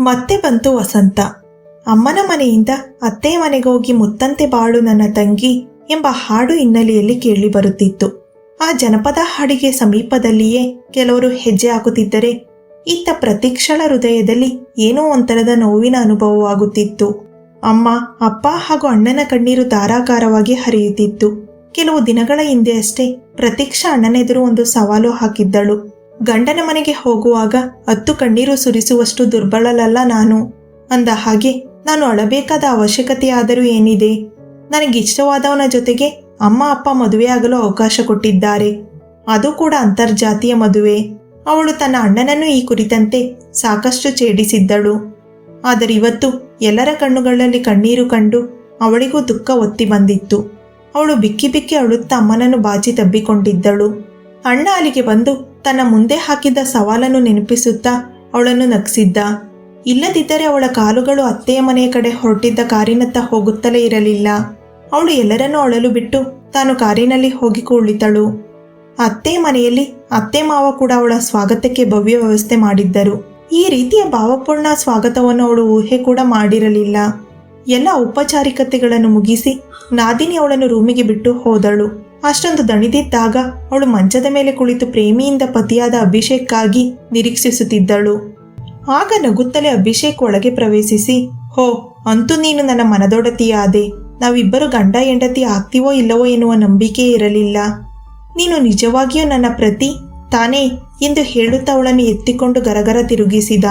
ಮತ್ತೆ ಬಂತು ವಸಂತ. ಅಮ್ಮನ ಮನೆಯಿಂದ ಅತ್ತೆ ಮನೆಗೋಗಿ ಮುತ್ತಂತೆ ಬಾಳು ನನ್ನ ತಂಗಿ ಎಂಬ ಹಾಡು ಹಿನ್ನೆಲೆಯಲ್ಲಿ ಕೇಳಿ ಬರುತ್ತಿತ್ತು. ಆ ಜನಪದ ಹಾಡಿಗೆ ಸಮೀಪದಲ್ಲಿಯೇ ಕೆಲವರು ಹೆಜ್ಜೆ ಹಾಕುತ್ತಿದ್ದರೆ ಇತ್ತ ಪ್ರತೀಕ್ಷಳ ಹೃದಯದಲ್ಲಿ ಏನೋ ಒಂಥರದ ನೋವಿನ ಅನುಭವವಾಗುತ್ತಿತ್ತು. ಅಮ್ಮ, ಅಪ್ಪ ಹಾಗೂ ಅಣ್ಣನ ಕಣ್ಣೀರು ಧಾರಾಕಾರವಾಗಿ ಹರಿಯುತ್ತಿತ್ತು. ಕೆಲವು ದಿನಗಳ ಹಿಂದೆ ಅಷ್ಟೇ ಪ್ರತೀಕ್ಷಾ ಅಣ್ಣನೆದುರು ಒಂದು ಸವಾಲು ಹಾಕಿದ್ದಳು. ಗಂಡನ ಮನೆಗೆ ಹೋಗುವಾಗ ಹತ್ತು ಕಣ್ಣೀರು ಸುರಿಸುವಷ್ಟು ದುರ್ಬಲಳಲ್ಲ ನಾನು. ಅಂದ ಹಾಗೆ ನಾನು ಅಳಬೇಕಾದ ಅವಶ್ಯಕತೆಯಾದರೂ ಏನಿದೆ? ನನಗಿಷ್ಟವಾದವನ ಜೊತೆಗೆ ಅಮ್ಮ ಅಪ್ಪ ಮದುವೆಯಾಗಲು ಅವಕಾಶ ಕೊಟ್ಟಿದ್ದಾರೆ. ಅದು ಕೂಡ ಅಂತರ್ಜಾತಿಯ ಮದುವೆ. ಅವಳು ತನ್ನ ಅಣ್ಣನನ್ನು ಈ ಕುರಿತಂತೆ ಸಾಕಷ್ಟು ಛೇಡಿಸಿದ್ದಳು. ಆದರೆ ಇವತ್ತು ಎಲ್ಲರ ಕಣ್ಣುಗಳಲ್ಲಿ ಕಣ್ಣೀರು ಕಂಡು ಅವಳಿಗೂ ದುಃಖ ಒತ್ತಿ ಬಂದಿತ್ತು. ಅವಳು ಬಿಕ್ಕಿ ಬಿಕ್ಕಿ ಅಳುತ್ತಾ ಅಮ್ಮನನ್ನು ಬಾಚಿ ತಬ್ಬಿಕೊಂಡಿದ್ದಳು. ಅಣ್ಣ ಅಲ್ಲಿಗೆ ಬಂದು ತನ್ನ ಮುಂದೆ ಹಾಕಿದ್ದ ಸವಾಲನ್ನು ನೆನಪಿಸುತ್ತಾ ಅವಳನ್ನು ನಗಿಸಿದ್ದ. ಇಲ್ಲದಿದ್ದರೆ ಅವಳ ಕಾಲುಗಳು ಅತ್ತೆಯ ಮನೆಯ ಕಡೆ ಹೊರಟಿದ್ದ ಕಾರಿನತ್ತ ಹೋಗುತ್ತಲೇ ಇರಲಿಲ್ಲ. ಅವಳು ಎಲ್ಲರನ್ನೂ ಅಳಲು ಬಿಟ್ಟು ತಾನು ಕಾರಿನಲ್ಲಿ ಹೋಗಿ ಕುಳಿತಳು ಅತ್ತೆ ಮನೆಯಲ್ಲಿ ಅತ್ತೆ ಮಾವ ಕೂಡ ಅವಳ ಸ್ವಾಗತಕ್ಕೆ ಭವ್ಯ ವ್ಯವಸ್ಥೆ ಮಾಡಿದ್ದರು. ಈ ರೀತಿಯ ಭಾವಪೂರ್ಣ ಸ್ವಾಗತವನ್ನು ಅವಳು ಊಹೆ ಕೂಡ ಮಾಡಿರಲಿಲ್ಲ. ಎಲ್ಲ ಔಪಚಾರಿಕತೆಗಳನ್ನು ಮುಗಿಸಿ ನಾದಿನಿ ಅವಳನ್ನು ರೂಮಿಗೆ ಬಿಟ್ಟು ಹೋದಳು. ಅಷ್ಟೊಂದು ದಣಿದಿದ್ದಾಗ ಅವಳು ಮಂಚದ ಮೇಲೆ ಕುಳಿತು ಪ್ರೇಮಿಯಿಂದ ಪತಿಯಾದ ಅಭಿಷೇಕ್ಗಾಗಿ ನಿರೀಕ್ಷಿಸುತ್ತಿದ್ದಳು. ಆಗ ನಗುತ್ತಲೇ ಅಭಿಷೇಕ್ ಒಳಗೆ ಪ್ರವೇಶಿಸಿ, ಹೋ, ಅಂತೂ ನೀನು ನನ್ನ ಮನದೊಡತಿಯಾದೆ. ನಾವಿಬ್ಬರು ಗಂಡ ಹೆಂಡತಿ ಆಗ್ತೀವೋ ಇಲ್ಲವೋ ಎನ್ನುವ ನಂಬಿಕೆ ಇರಲಿಲ್ಲ. ನೀನು ನಿಜವಾಗಿಯೂ ನನ್ನ ಪ್ರತಿ? ತಾನೇ ಎಂದು ಹೇಳುತ್ತಾ ಅವಳನ್ನು ಎತ್ತಿಕೊಂಡು ಗರಗರ ತಿರುಗಿಸಿದ.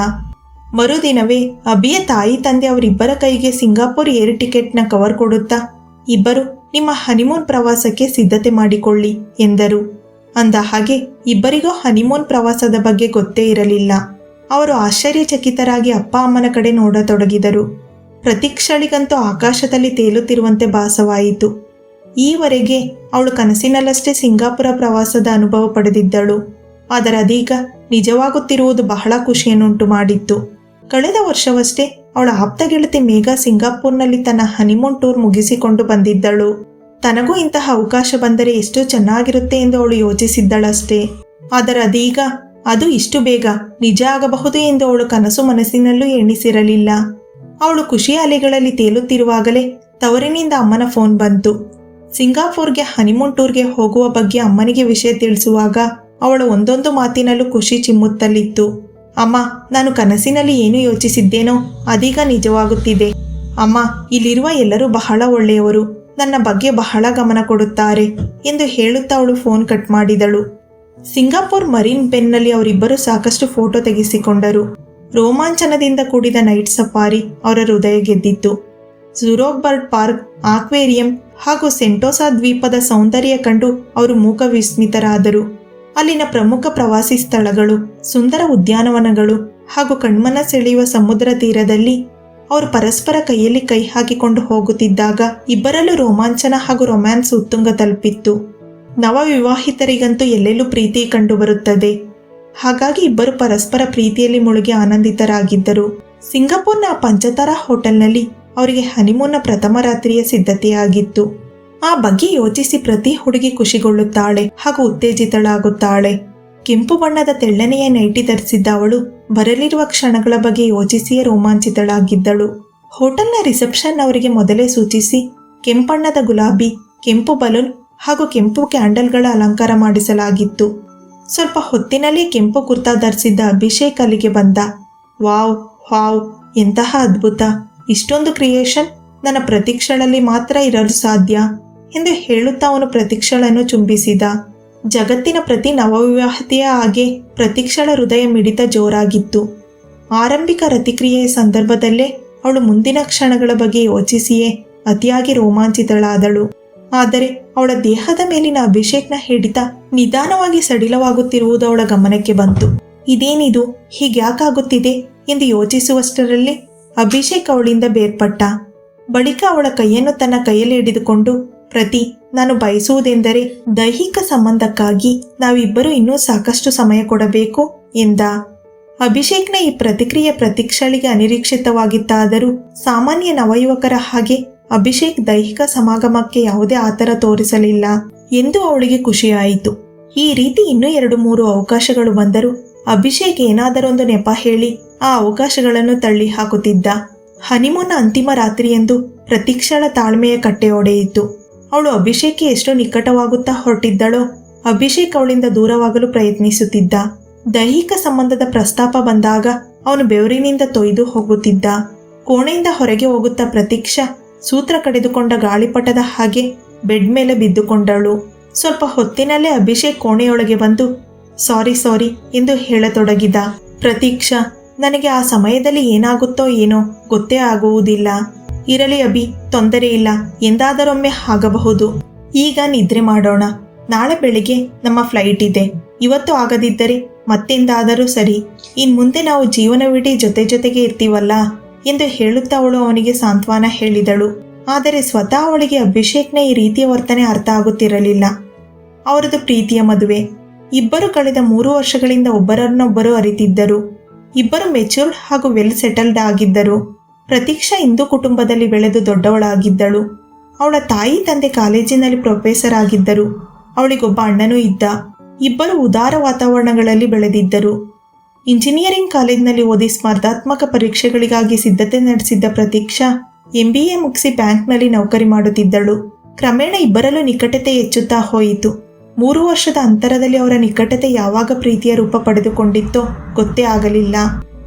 ಮರುದಿನವೇ ಅಭಿಯ ತಾಯಿ ತಂದೆ ಅವರಿಬ್ಬರ ಕೈಗೆ ಸಿಂಗಾಪುರ್ ಏರ್ ಟಿಕೆಟ್ನ ಕವರ್ ಕೊಡುತ್ತಾ ಇಬ್ಬರು ನಿಮ್ಮ ಹನಿಮೂನ್ ಪ್ರವಾಸಕ್ಕೆ ಸಿದ್ಧತೆ ಮಾಡಿಕೊಳ್ಳಿ, ಎಂದರು. ಅಂದ ಹಾಗೆ ಇಬ್ಬರಿಗೂ ಹನಿಮೂನ್ ಪ್ರವಾಸದ ಬಗ್ಗೆ ಗೊತ್ತೇ ಇರಲಿಲ್ಲ. ಅವರು ಆಶ್ಚರ್ಯಚಕಿತರಾಗಿ ಅಪ್ಪ ಅಮ್ಮನ ಕಡೆ ನೋಡತೊಡಗಿದರು. ಪ್ರತೀಕ್ಷಳಿಗಂತೂ ಆಕಾಶದಲ್ಲಿ ತೇಲುತ್ತಿರುವಂತೆ ಭಾಸವಾಯಿತು. ಈವರೆಗೆ ಅವಳು ಕನಸಿನಲ್ಲಷ್ಟೇ ಸಿಂಗಾಪುರ ಪ್ರವಾಸದ ಅನುಭವ ಪಡೆದಿದ್ದಳು. ಆದರೆ ಅದೀಗ ನಿಜವಾಗುತ್ತಿರುವುದು ಬಹಳ ಖುಷಿಯನ್ನುಂಟು ಮಾಡಿತ್ತು ಕಳೆದ ವರ್ಷವಷ್ಟೇ ಅವಳ ಆಪ್ತ ಗೆಳತಿ ಮೇಘಾ ಸಿಂಗಾಪುರ್ನಲ್ಲಿ ತನ್ನ ಹನಿಮೂನ್ ಟೂರ್ ಮುಗಿಸಿಕೊಂಡು ಬಂದಿದ್ದಳು. ತನಗೂ ಇಂತಹ ಅವಕಾಶ ಬಂದರೆ ಎಷ್ಟು ಚೆನ್ನಾಗಿರುತ್ತೆ ಎಂದು ಅವಳು ಯೋಚಿಸಿದ್ದಳಷ್ಟೇ. ಆದರೆ ಅದೀಗ ಅದು ಇಷ್ಟು ಬೇಗ ನಿಜ ಆಗಬಹುದು ಎಂದು ಅವಳು ಕನಸು ಮನಸ್ಸಿನಲ್ಲೂ ಎಣಿಸಿರಲಿಲ್ಲ. ಅವಳು ಖುಷಿ ಅಲೆಗಳಲ್ಲಿ ತೇಲುತ್ತಿರುವಾಗಲೇ ತವರಿನಿಂದ ಅಮ್ಮನ ಫೋನ್ ಬಂತು. ಸಿಂಗಾಪುರ್ಗೆ ಹನಿಮೂನ್ ಟೂರ್ಗೆ ಹೋಗುವ ಬಗ್ಗೆ ಅಮ್ಮನಿಗೆ ವಿಷಯ ತಿಳಿಸುವಾಗ ಅವಳು ಒಂದೊಂದು ಮಾತಿನಲ್ಲೂ ಖುಷಿ ಚಿಮ್ಮುತ್ತಲಿತ್ತು. ಅಮ್ಮ, ನಾನು ಕನಸಿನಲ್ಲಿ ಏನು ಯೋಚಿಸಿದ್ದೇನೋ ಅದೀಗ ನಿಜವಾಗುತ್ತಿದೆ. ಅಮ್ಮ, ಇಲ್ಲಿರುವ ಎಲ್ಲರೂ ಬಹಳ ಒಳ್ಳೆಯವರು. ನನ್ನ ಬಗ್ಗೆ ಬಹಳ ಗಮನ ಕೊಡುತ್ತಾರೆ ಎಂದು ಹೇಳುತ್ತಾ ಅವಳು ಫೋನ್ ಕಟ್ ಮಾಡಿದಳು. ಸಿಂಗಾಪುರ್ ಮರೀನ್ ಪೆನ್ನಲ್ಲಿ ಅವರಿಬ್ಬರು ಸಾಕಷ್ಟು ಫೋಟೋ ತೆಗೆಸಿಕೊಂಡರು. ರೋಮಾಂಚನದಿಂದ ಕೂಡಿದ ನೈಟ್ ಸಫಾರಿ ಅವರ ಹೃದಯ ಗೆದ್ದಿತ್ತು. ಜುರೋಕ್ಬರ್ಡ್ ಪಾರ್ಕ್, ಆಕ್ವೇರಿಯಂ ಹಾಗೂ ಸೆಂಟೋಸಾ ದ್ವೀಪದ ಸೌಂದರ್ಯ ಕಂಡು ಅವರು ಮೂಕ ವಿಸ್ಮಿತರಾದರು ಅಲ್ಲಿನ ಪ್ರಮುಖ ಪ್ರವಾಸಿ ಸ್ಥಳಗಳು, ಸುಂದರ ಉದ್ಯಾನವನಗಳು ಹಾಗೂ ಕಣ್ಮನ ಸೆಳೆಯುವ ಸಮುದ್ರ ತೀರದಲ್ಲಿ ಅವರು ಪರಸ್ಪರ ಕೈಯಲ್ಲಿ ಕೈ ಹಾಕಿಕೊಂಡು ಹೋಗುತ್ತಿದ್ದಾಗ ಇಬ್ಬರಲ್ಲೂ ರೋಮಾಂಚನ ಹಾಗೂ ರೊಮ್ಯಾನ್ಸ್ ಉತ್ತುಂಗ ತಲುಪಿತ್ತು. ನವ ವಿವಾಹಿತರಿಗಂತೂ ಎಲ್ಲೆಲ್ಲೂ ಪ್ರೀತಿ ಕಂಡುಬರುತ್ತದೆ. ಹಾಗಾಗಿ ಇಬ್ಬರು ಪರಸ್ಪರ ಪ್ರೀತಿಯಲ್ಲಿ ಮುಳುಗಿ ಆನಂದಿತರಾಗಿದ್ದರು. ಸಿಂಗಾಪುರ್ನ ಪಂಚತಾರಾ ಹೋಟೆಲ್ನಲ್ಲಿ ಅವರಿಗೆ ಹನಿಮೂನ್ನ ಪ್ರಥಮ ರಾತ್ರಿಯ ಸಿದ್ಧತೆಯಾಗಿತ್ತು. ಆ ಬಗ್ಗೆ ಯೋಚಿಸಿ ಪ್ರತಿ ಹುಡುಗಿ ಖುಷಿಗೊಳ್ಳುತ್ತಾಳೆ ಹಾಗೂ ಉತ್ತೇಜಿತಳಾಗುತ್ತಾಳೆ. ಕೆಂಪು ಬಣ್ಣದ ತೆಳ್ಳನೆಯ ನೈಟಿ ಧರಿಸಿದ್ದ ಅವಳು ಬರಲಿರುವ ಕ್ಷಣಗಳ ಬಗ್ಗೆ ಯೋಚಿಸಿಯೇ ರೋಮಾಂಚಿತಳಾಗಿದ್ದಳು. ಹೋಟೆಲ್ನ ರಿಸೆಪ್ಷನ್ ಅವರಿಗೆ ಮೊದಲೇ ಸೂಚಿಸಿ, ಕೆಂಪಣ್ಣದ ಗುಲಾಬಿ, ಕೆಂಪು ಬಲೂನ್ ಹಾಗೂ ಕೆಂಪು ಕ್ಯಾಂಡಲ್ಗಳ ಅಲಂಕಾರ ಮಾಡಿಸಲಾಗಿತ್ತು. ಸ್ವಲ್ಪ ಹೊತ್ತಿನಲ್ಲಿ ಕೆಂಪು ಕುರ್ತಾ ಧರಿಸಿದ್ದ ಅಭಿಷೇಕ್ ಅಲ್ಲಿಗೆ ಬಂದ. ವಾವ್ ವಾವ್, ಎಂತಹ ಅದ್ಭುತ! ಇಷ್ಟೊಂದು ಕ್ರಿಯೇಷನ್! ನನ್ನ ಪ್ರತೀಕ್ಷೆಗಳಲ್ಲಿ ಮಾತ್ರ ಇರಲು ಸಾಧ್ಯ! ಎಂದು ಹೇಳುತ್ತಾ ಅವನು ಪ್ರತೀಕ್ಷಳನ್ನು ಚುಂಬಿಸಿದ ಜಗತ್ತಿನ ಪ್ರತಿ ನವವಿವಾಹಿತೆಯ ಹಾಗೆ ಪ್ರತೀಕ್ಷಳ ಹೃದಯ ಮಿಡಿತ ಜೋರಾಗಿತ್ತು. ಆರಂಭಿಕ ಪ್ರತಿಕ್ರಿಯೆಯ ಸಂದರ್ಭದಲ್ಲೇ ಅವಳು ಮುಂದಿನ ಕ್ಷಣಗಳ ಬಗ್ಗೆ ಯೋಚಿಸಿಯೇ ಅತಿಯಾಗಿ ರೋಮಾಂಚಿತಳಾದಳು. ಆದರೆ ಅವಳ ದೇಹದ ಮೇಲಿನ ಅಭಿಷೇಕ್ನ ಹಿಡಿತ ನಿಧಾನವಾಗಿ ಸಡಿಲವಾಗುತ್ತಿರುವುದು ಅವಳ ಗಮನಕ್ಕೆ ಬಂತು. ಇದೇನಿದು, ಹೀಗ್ಯಾಕಾಗುತ್ತಿದೆ ಎಂದು ಯೋಚಿಸುವಷ್ಟರಲ್ಲಿ ಅಭಿಷೇಕ್ ಅವಳಿಂದ ಬೇರ್ಪಟ್ಟ. ಬಳಿಕ ಅವಳ ಕೈಯನ್ನು ತನ್ನ ಕೈಯಲ್ಲಿ ಹಿಡಿದುಕೊಂಡು ಪ್ರತಿ, ನಾನು ಬಯಸುವುದೆಂದರೆ ದೈಹಿಕ ಸಂಬಂಧಕ್ಕಾಗಿ ನಾವಿಬ್ಬರು ಇನ್ನೂ ಸಾಕಷ್ಟು ಸಮಯ ಕೊಡಬೇಕು, ಎಂದ. ಅಭಿಷೇಕ್ನ ಈ ಪ್ರತಿಕ್ರಿಯೆ ಪ್ರತೀಕ್ಷಳಿಗೆ ಅನಿರೀಕ್ಷಿತವಾಗಿತ್ತಾದರೂ ಸಾಮಾನ್ಯ ನವಯುವಕರ ಹಾಗೆ ಅಭಿಷೇಕ್ ದೈಹಿಕ ಸಮಾಗಮಕ್ಕೆ ಯಾವುದೇ ಆತರ ತೋರಿಸಲಿಲ್ಲ, ಎಂದು ಅವಳಿಗೆ ಖುಷಿಯಾಯಿತು. ಈ ರೀತಿ ಇನ್ನೂ ಎರಡು ಮೂರು ಅವಕಾಶಗಳು ಬಂದರೂ ಅಭಿಷೇಕ್ ಏನಾದರೊಂದು ನೆಪ ಹೇಳಿ ಆ ಅವಕಾಶಗಳನ್ನು ತಳ್ಳಿ ಹಾಕುತ್ತಿದ್ದ ಹನಿಮೂನ ಅಂತಿಮ ರಾತ್ರಿಯೆಂದು ಪ್ರತೀಕ್ಷಳ ತಾಳ್ಮೆಯ ಕಟ್ಟೆ ಒಡೆಯಿತು ಅವಳು ಅಭಿಷೇಕ್ಗೆ ಎಷ್ಟು ನಿಕಟವಾಗುತ್ತಾ ಹೊರಟಿದ್ದಳೋ. ಅಭಿಷೇಕ್ ಅವಳಿಂದ ದೂರವಾಗಲು ಪ್ರಯತ್ನಿಸುತ್ತಿದ್ದ. ದೈಹಿಕ ಸಂಬಂಧದ ಪ್ರಸ್ತಾಪ ಬಂದಾಗ ಅವನು ಬೆವರಿನಿಂದ ತೊಯ್ದು ಹೋಗುತ್ತಿದ್ದ. ಕೋಣೆಯಿಂದ ಹೊರಗೆ ಹೋಗುತ್ತಾ ಪ್ರತೀಕ್ಷಾ ಸೂತ್ರ ಕಡಿದುಕೊಂಡ ಗಾಳಿಪಟದ ಹಾಗೆ ಬೆಡ್ ಮೇಲೆ ಬಿದ್ದುಕೊಂಡಳು. ಸ್ವಲ್ಪ ಹೊತ್ತಿನಲ್ಲೇ ಅಭಿಷೇಕ್ ಕೋಣೆಯೊಳಗೆ ಬಂದು, ಸಾರಿ ಸಾರಿ ಎಂದು ಹೇಳತೊಡಗಿದ. ಪ್ರತೀಕ್ಷಾ, ನನಗೆ ಆ ಸಮಯದಲ್ಲಿ ಏನಾಗುತ್ತೋ ಏನೋ ಗೊತ್ತೇ ಆಗುವುದಿಲ್ಲ. ಇರಲಿ ಅಭಿ, ತೊಂದರೆ ಇಲ್ಲ, ಎಂದಾದರೊಮ್ಮೆ ಆಗಬಹುದು. ಈಗ ನಿದ್ರೆ ಮಾಡೋಣ. ನಾಳೆ ಬೆಳಿಗ್ಗೆ ನಮ್ಮ ಫ್ಲೈಟ್ ಇದೆ. ಇವತ್ತು ಆಗದಿದ್ದರೆ ಮತ್ತೆಂದಾದರೂ ಸರಿ. ಇನ್ ಮುಂದೆ ನಾವು ಜೀವನವಿಡೀ ಜೊತೆ ಜೊತೆಗೆ ಇರ್ತೀವಲ್ಲ ಎಂದು ಹೇಳುತ್ತಾ ಅವಳು ಅವನಿಗೆ ಸಾಂತ್ವನ ಹೇಳಿದಳು. ಆದರೆ ಸ್ವತಃ ಅವಳಿಗೆ ಅಭಿಷೇಕ್ನ ಈ ರೀತಿಯ ವರ್ತನೆ ಅರ್ಥ ಆಗುತ್ತಿರಲಿಲ್ಲ. ಅವರದು ಪ್ರೀತಿಯ ಮದುವೆ. ಇಬ್ಬರು ಕಳೆದ ಮೂರು ವರ್ಷಗಳಿಂದ ಒಬ್ಬರನ್ನೊಬ್ಬರು ಅರಿತಿದ್ದರು. ಇಬ್ಬರು ಮೆಚೂರ್ಡ್ ಹಾಗೂ ವೆಲ್ ಸೆಟಲ್ಡ್ ಆಗಿದ್ದರು. ಪ್ರತೀಕ್ಷಾ ಹಿಂದೂ ಕುಟುಂಬದಲ್ಲಿ ಬೆಳೆದು ದೊಡ್ಡವಳಾಗಿದ್ದಳು. ಅವಳ ತಾಯಿ ತಂದೆ ಕಾಲೇಜಿನಲ್ಲಿ ಪ್ರೊಫೆಸರ್ ಆಗಿದ್ದರು. ಅವಳಿಗೊಬ್ಬ ಅಣ್ಣನೂ ಇದ್ದ. ಇಬ್ಬರು ಉದಾರ ವಾತಾವರಣಗಳಲ್ಲಿ ಬೆಳೆದಿದ್ದರು. ಇಂಜಿನಿಯರಿಂಗ್ ಕಾಲೇಜಿನಲ್ಲಿ ಓದಿ ಸ್ಪರ್ಧಾತ್ಮಕ ಪರೀಕ್ಷೆಗಳಿಗಾಗಿ ಸಿದ್ಧತೆ ನಡೆಸಿದ್ದ ಪ್ರತೀಕ್ಷಾ ಎಂಬಿಎ ಮುಗಿಸಿ ಬ್ಯಾಂಕ್ನಲ್ಲಿ ನೌಕರಿ ಮಾಡುತ್ತಿದ್ದಳು. ಕ್ರಮೇಣ ಇಬ್ಬರಲ್ಲೂ ನಿಕಟತೆ ಹೆಚ್ಚುತ್ತಾ ಹೋಯಿತು. ಮೂರು ವರ್ಷದ ಅಂತರದಲ್ಲಿ ಅವರ ನಿಕಟತೆ ಯಾವಾಗ ಪ್ರೀತಿಯ ರೂಪ ಪಡೆದುಕೊಂಡಿತ್ತೋ ಗೊತ್ತೇ ಆಗಲಿಲ್ಲ.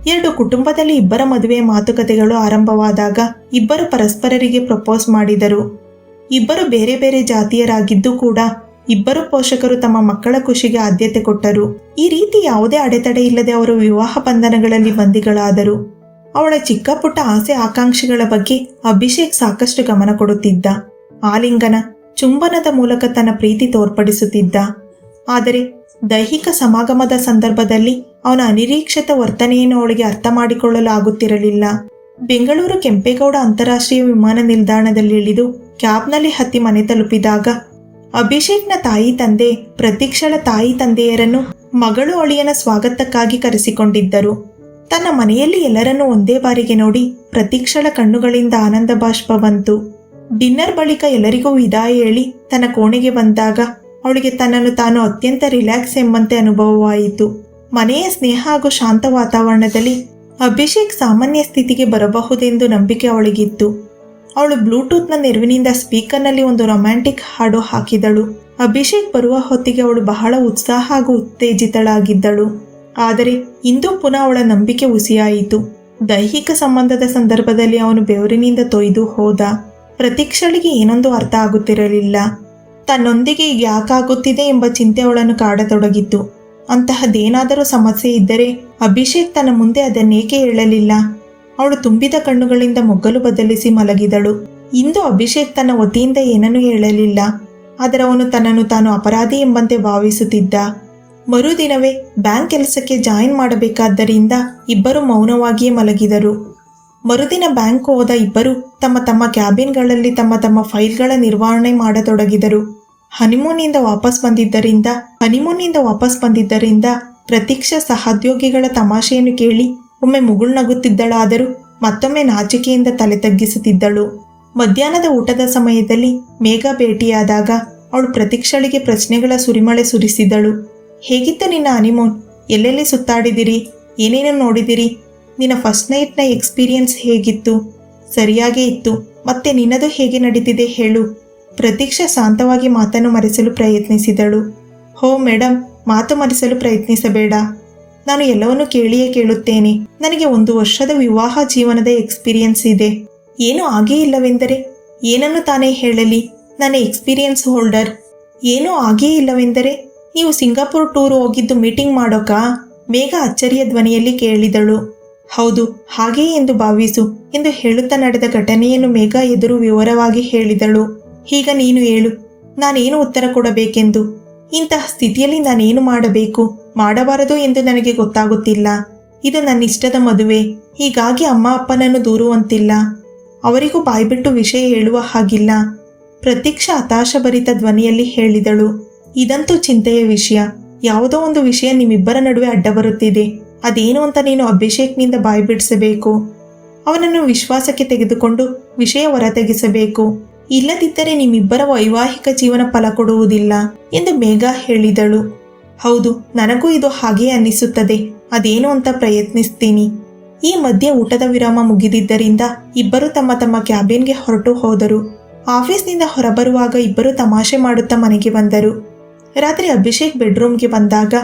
ಎರಡು ಕುಟುಂಬದಲ್ಲಿ ಇಬ್ಬರ ಮದುವೆ ಮಾತುಕತೆಗಳು ಆರಂಭವಾದಾಗ ಇಬ್ಬರು ಪರಸ್ಪರರಿಗೆ ಪ್ರಪೋಸ್ ಮಾಡಿದರು. ಇಬ್ಬರು ಬೇರೆ ಬೇರೆ ಜಾತಿಯರಾಗಿದ್ದು ಕೂಡ ಇಬ್ಬರು ಪೋಷಕರು ತಮ್ಮ ಮಕ್ಕಳ ಖುಷಿಗೆ ಆದ್ಯತೆ ಕೊಟ್ಟರು. ಈ ರೀತಿ ಯಾವುದೇ ಅಡೆತಡೆ ಇಲ್ಲದೆ ಅವರು ವಿವಾಹ ಬಂಧನಗಳಲ್ಲಿ ಬಂದಿಗಳಾದರು ಅವಳ ಚಿಕ್ಕ ಪುಟ್ಟ ಆಸೆ ಆಕಾಂಕ್ಷೆಗಳ ಬಗ್ಗೆ ಅಭಿಷೇಕ್ ಸಾಕಷ್ಟು ಗಮನ ಕೊಡುತ್ತಿದ್ದ. ಆಲಿಂಗನ ಚುಂಬನದ ಮೂಲಕ ತನ್ನ ಪ್ರೀತಿ ತೋರ್ಪಡಿಸುತ್ತಿದ್ದ. ಆದರೆ ದೈಹಿಕ ಸಮಾಗಮದ ಸಂದರ್ಭದಲ್ಲಿ ಅವನ ಅನಿರೀಕ್ಷಿತ ವರ್ತನೆಯನ್ನು ಅವಳಿಗೆ ಅರ್ಥ ಮಾಡಿಕೊಳ್ಳಲು ಆಗುತ್ತಿರಲಿಲ್ಲ ಬೆಂಗಳೂರು ಕೆಂಪೇಗೌಡ ಅಂತಾರಾಷ್ಟ್ರೀಯ ವಿಮಾನ ನಿಲ್ದಾಣದಲ್ಲಿ ಇಳಿದು ಕ್ಯಾಬ್ನಲ್ಲಿ ಹತ್ತಿ ಮನೆ ತಲುಪಿದಾಗ, ಅಭಿಷೇಕ್ನ ತಾಯಿ ತಂದೆ, ಪ್ರತೀಕ್ಷಳ ತಾಯಿ ತಂದೆಯರನ್ನು ಮಗಳು ಅಳಿಯನ ಸ್ವಾಗತಕ್ಕಾಗಿ ಕರೆಸಿಕೊಂಡಿದ್ದರು. ತನ್ನ ಮನೆಯಲ್ಲಿ ಎಲ್ಲರನ್ನೂ ಒಂದೇ ಬಾರಿಗೆ ನೋಡಿ ಪ್ರತೀಕ್ಷಳ ಕಣ್ಣುಗಳಿಂದ ಆನಂದ ಬಾಷ್ಪ ಬಂತು. ಡಿನ್ನರ್ ಬಳಿಕ ಎಲ್ಲರಿಗೂ ವಿದಾಯ ಹೇಳಿ ತನ್ನ ಕೋಣೆಗೆ ಬಂದಾಗ ಅವಳಿಗೆ ತನ್ನನ್ನು ತಾನು ಅತ್ಯಂತ ರಿಲ್ಯಾಕ್ಸ್ ಎಂಬಂತೆ ಅನುಭವವಾಯಿತು. ಮನೆಯ ಸ್ನೇಹ ಹಾಗೂ ಶಾಂತ ವಾತಾವರಣದಲ್ಲಿ ಅಭಿಷೇಕ್ ಸಾಮಾನ್ಯ ಸ್ಥಿತಿಗೆ ಬರಬಹುದೆಂದು ನಂಬಿಕೆ ಅವಳಿಗಿತ್ತು. ಅವಳು ಬ್ಲೂಟೂತ್ನ ನೆರವಿನಿಂದ ಸ್ಪೀಕರ್ನಲ್ಲಿ ಒಂದು ರೊಮ್ಯಾಂಟಿಕ್ ಹಾಡು ಹಾಕಿದಳು. ಅಭಿಷೇಕ್ ಬರುವ ಹೊತ್ತಿಗೆ ಅವಳು ಬಹಳ ಉತ್ಸಾಹ ಹಾಗೂ ಉತ್ತೇಜಿತಳಾಗಿದ್ದಳು. ಆದರೆ ಇಂದು ಪುನಃ ಅವಳ ನಂಬಿಕೆ ಹುಸಿಯಾಯಿತು. ದೈಹಿಕ ಸಂಬಂಧದ ಸಂದರ್ಭದಲ್ಲಿ ಅವನು ಬೆವರಿನಿಂದ ತೊಯ್ದು ಹೋದ. ಪ್ರತೀಕ್ಷಳಿಗೆ ಏನೊಂದು ಅರ್ಥ ಆಗುತ್ತಿರಲಿಲ್ಲ. ತನ್ನೊಂದಿಗೆ ಯಾಕಾಗುತ್ತಿದೆ ಎಂಬ ಚಿಂತೆ ಅವಳನ್ನು ಕಾಡತೊಡಗಿತ್ತು ಅಂತಹದ್ದೇನಾದರೂ ಸಮಸ್ಯೆ ಇದ್ದರೆ ಅಭಿಷೇಕ್ ತನ್ನ ಮುಂದೆ ಅದನ್ನೇಕೆ ಹೇಳಲಿಲ್ಲ. ಅವಳು ತುಂಬಿದ ಕಣ್ಣುಗಳಿಂದ ಮೊಗ್ಗಲು ಬದಲಿಸಿ ಮಲಗಿದಳು. ಇಂದು ಅಭಿಷೇಕ್ ತನ್ನ ವತಿಯಿಂದ ಏನನ್ನೂ ಹೇಳಲಿಲ್ಲ. ಆದರೆ ಅವನು ತನ್ನನ್ನು ತಾನು ಅಪರಾಧಿ ಎಂಬಂತೆ ಭಾವಿಸುತ್ತಿದ್ದ. ಮರುದಿನವೇ ಬ್ಯಾಂಕ್ ಕೆಲಸಕ್ಕೆ ಜಾಯಿನ್ ಮಾಡಬೇಕಾದ್ದರಿಂದ ಇಬ್ಬರು ಮೌನವಾಗಿಯೇ ಮಲಗಿದರು. ಮರುದಿನ ಬ್ಯಾಂಕ್ ಹೋದ ಇಬ್ಬರು ತಮ್ಮ ತಮ್ಮ ಕ್ಯಾಬಿನ್ಗಳಲ್ಲಿ ತಮ್ಮ ತಮ್ಮ ಫೈಲ್ಗಳ ನಿರ್ವಹಣೆ ಮಾಡತೊಡಗಿದರು. ಹನಿಮೂನ್ನಿಂದ ವಾಪಸ್ ಬಂದಿದ್ದರಿಂದ ಹನಿಮೂನಿಂದ ವಾಪಸ್ ಬಂದಿದ್ದರಿಂದ ಪ್ರತೀಕ್ಷಾ ಸಹೋದ್ಯೋಗಿಗಳ ತಮಾಷೆಯನ್ನು ಕೇಳಿ ಒಮ್ಮೆ ಮುಗುಳ್ನಗುತ್ತಿದ್ದಳಾದರೂ ಮತ್ತೊಮ್ಮೆ ನಾಚಿಕೆಯಿಂದ ತಲೆ ತಗ್ಗಿಸುತ್ತಿದ್ದಳು. ಮಧ್ಯಾಹ್ನದ ಊಟದ ಸಮಯದಲ್ಲಿ ಮೇಘ ಭೇಟಿಯಾದಾಗ ಅವಳು ಪ್ರತೀಕ್ಷಳಿಗೆ ಪ್ರಶ್ನೆಗಳ ಸುರಿಮಳೆ ಸುರಿಸಿದ್ದಳು ಹೇಗಿತ್ತು ನಿನ್ನ ಹನಿಮೂನ್? ಎಲ್ಲೆಲ್ಲಿ ಸುತ್ತಾಡಿದಿರಿ? ಏನೇನು ನೋಡಿದಿರಿ? ನಿನ್ನ ಫಸ್ಟ್ ನೈಟ್ನ ಎಕ್ಸ್ಪೀರಿಯನ್ಸ್ ಹೇಗಿತ್ತು? ಸರಿಯಾಗೇ ಇತ್ತು. ಮತ್ತೆ ನಿನ್ನದು ಹೇಗೆ ನಡೀತಿದೆ ಹೇಳು. ಪ್ರತೀಕ್ಷಾ ಶಾಂತವಾಗಿ ಮಾತನ್ನು ಮರೆಸಲು ಪ್ರಯತ್ನಿಸಿದಳು. ಹೋ ಮೇಡಮ್ ಮಾತು ಮರೆಸಲು ಪ್ರಯತ್ನಿಸಬೇಡ. ನಾನು ಎಲ್ಲವನ್ನೂ ಕೇಳಿಯೇ ಕೇಳುತ್ತೇನೆ. ನನಗೆ ಒಂದು ವರ್ಷದ ವಿವಾಹ ಜೀವನದ ಎಕ್ಸ್ಪೀರಿಯನ್ಸ್ ಇದೆ. ಏನೂ ಆಗೇ ಇಲ್ಲವೆಂದರೆ? ಏನನ್ನು ತಾನೇ ಹೇಳಲಿ? ನನ್ನ ಎಕ್ಸ್ಪೀರಿಯನ್ಸ್ ಹೋಲ್ಡರ್. ಏನೂ ಆಗೇ ಇಲ್ಲವೆಂದರೆ? ನೀವು ಸಿಂಗಾಪುರ್ ಟೂರ್ ಹೋಗಿದ್ದು ಮೀಟಿಂಗ್ ಮಾಡೋಕ? ಮೇಘ ಅಚ್ಚರಿಯ ಧ್ವನಿಯಲ್ಲಿ ಕೇಳಿದಳು. ಹೌದು ಹಾಗೆಯೇ ಎಂದು ಭಾವಿಸು ಎಂದು ಹೇಳುತ್ತಾ ನಡೆದ ಘಟನೆಯನ್ನು ಮೇಘ ಎದುರು ವಿವರವಾಗಿ ಹೇಳಿದಳು. ಈಗ ನೀನು ಹೇಳು, ನಾನೇನು ಉತ್ತರ ಕೊಡಬೇಕೆಂದು? ಇಂತಹ ಸ್ಥಿತಿಯಲ್ಲಿ ನಾನೇನು ಮಾಡಬೇಕು? ಮಾಡಬಾರದು ಎಂದು ನನಗೆ ಗೊತ್ತಾಗುತ್ತಿಲ್ಲ. ಇದು ನನ್ನ ಇಷ್ಟದ ಮದುವೆ, ಹೀಗಾಗಿ ಅಮ್ಮ ಅಪ್ಪನನ್ನು ದೂರುವಂತಿಲ್ಲ. ಅವರಿಗೂ ಬಾಯ್ಬಿಟ್ಟು ವಿಷಯ ಹೇಳುವ ಹಾಗಿಲ್ಲ. ಪ್ರತ್ಯಕ್ಷ ಹತಾಶಭರಿತ ಧ್ವನಿಯಲ್ಲಿ ಹೇಳಿದಳು, ಇದಂತೂ ಚಿಂತೆಯ ವಿಷಯ. ಯಾವುದೋ ಒಂದು ವಿಷಯ ನಿಮ್ಮಿಬ್ಬರ ನಡುವೆ ಅಡ್ಡ ಬರುತ್ತಿದೆ ಅದೇನು ಅಂತ ನೀನು ಅಭಿಷೇಕ್ನಿಂದ ಬಾಯ್ಬಿಡಿಸಬೇಕು? ಅವನನ್ನು ವಿಶ್ವಾಸಕ್ಕೆ ತೆಗೆದುಕೊಂಡು ವಿಷಯ ಹೊರತೆಗೆಸಬೇಕು. ಇಲ್ಲದಿದ್ದರೆ ನಿಮ್ಮಿಬ್ಬರ ವೈವಾಹಿಕ ಜೀವನ ಫಲ ಕೊಡುವುದಿಲ್ಲ ಎಂದು ಮೇಘ ಹೇಳಿದಳು. ಹೌದು, ನನಗೂ ಇದು ಹಾಗೇ ಅನ್ನಿಸುತ್ತದೆ. ಅದೇನು ಅಂತ ಪ್ರಯತ್ನಿಸ್ತೀನಿ. ಈ ಮಧ್ಯೆ ಊಟದ ವಿರಾಮ ಮುಗಿದಿದ್ದರಿಂದ ಇಬ್ಬರು ತಮ್ಮ ತಮ್ಮ ಕ್ಯಾಬಿನ್ಗೆ ಹೊರಟು ಹೋದರು. ಆಫೀಸ್ನಿಂದ ಹೊರಬರುವಾಗ ಇಬ್ಬರು ತಮಾಷೆ ಮಾಡುತ್ತಾ ಮನೆಗೆ ಬಂದರು. ರಾತ್ರಿ ಅಭಿಷೇಕ್ ಬೆಡ್ರೂಮ್ಗೆ ಬಂದಾಗ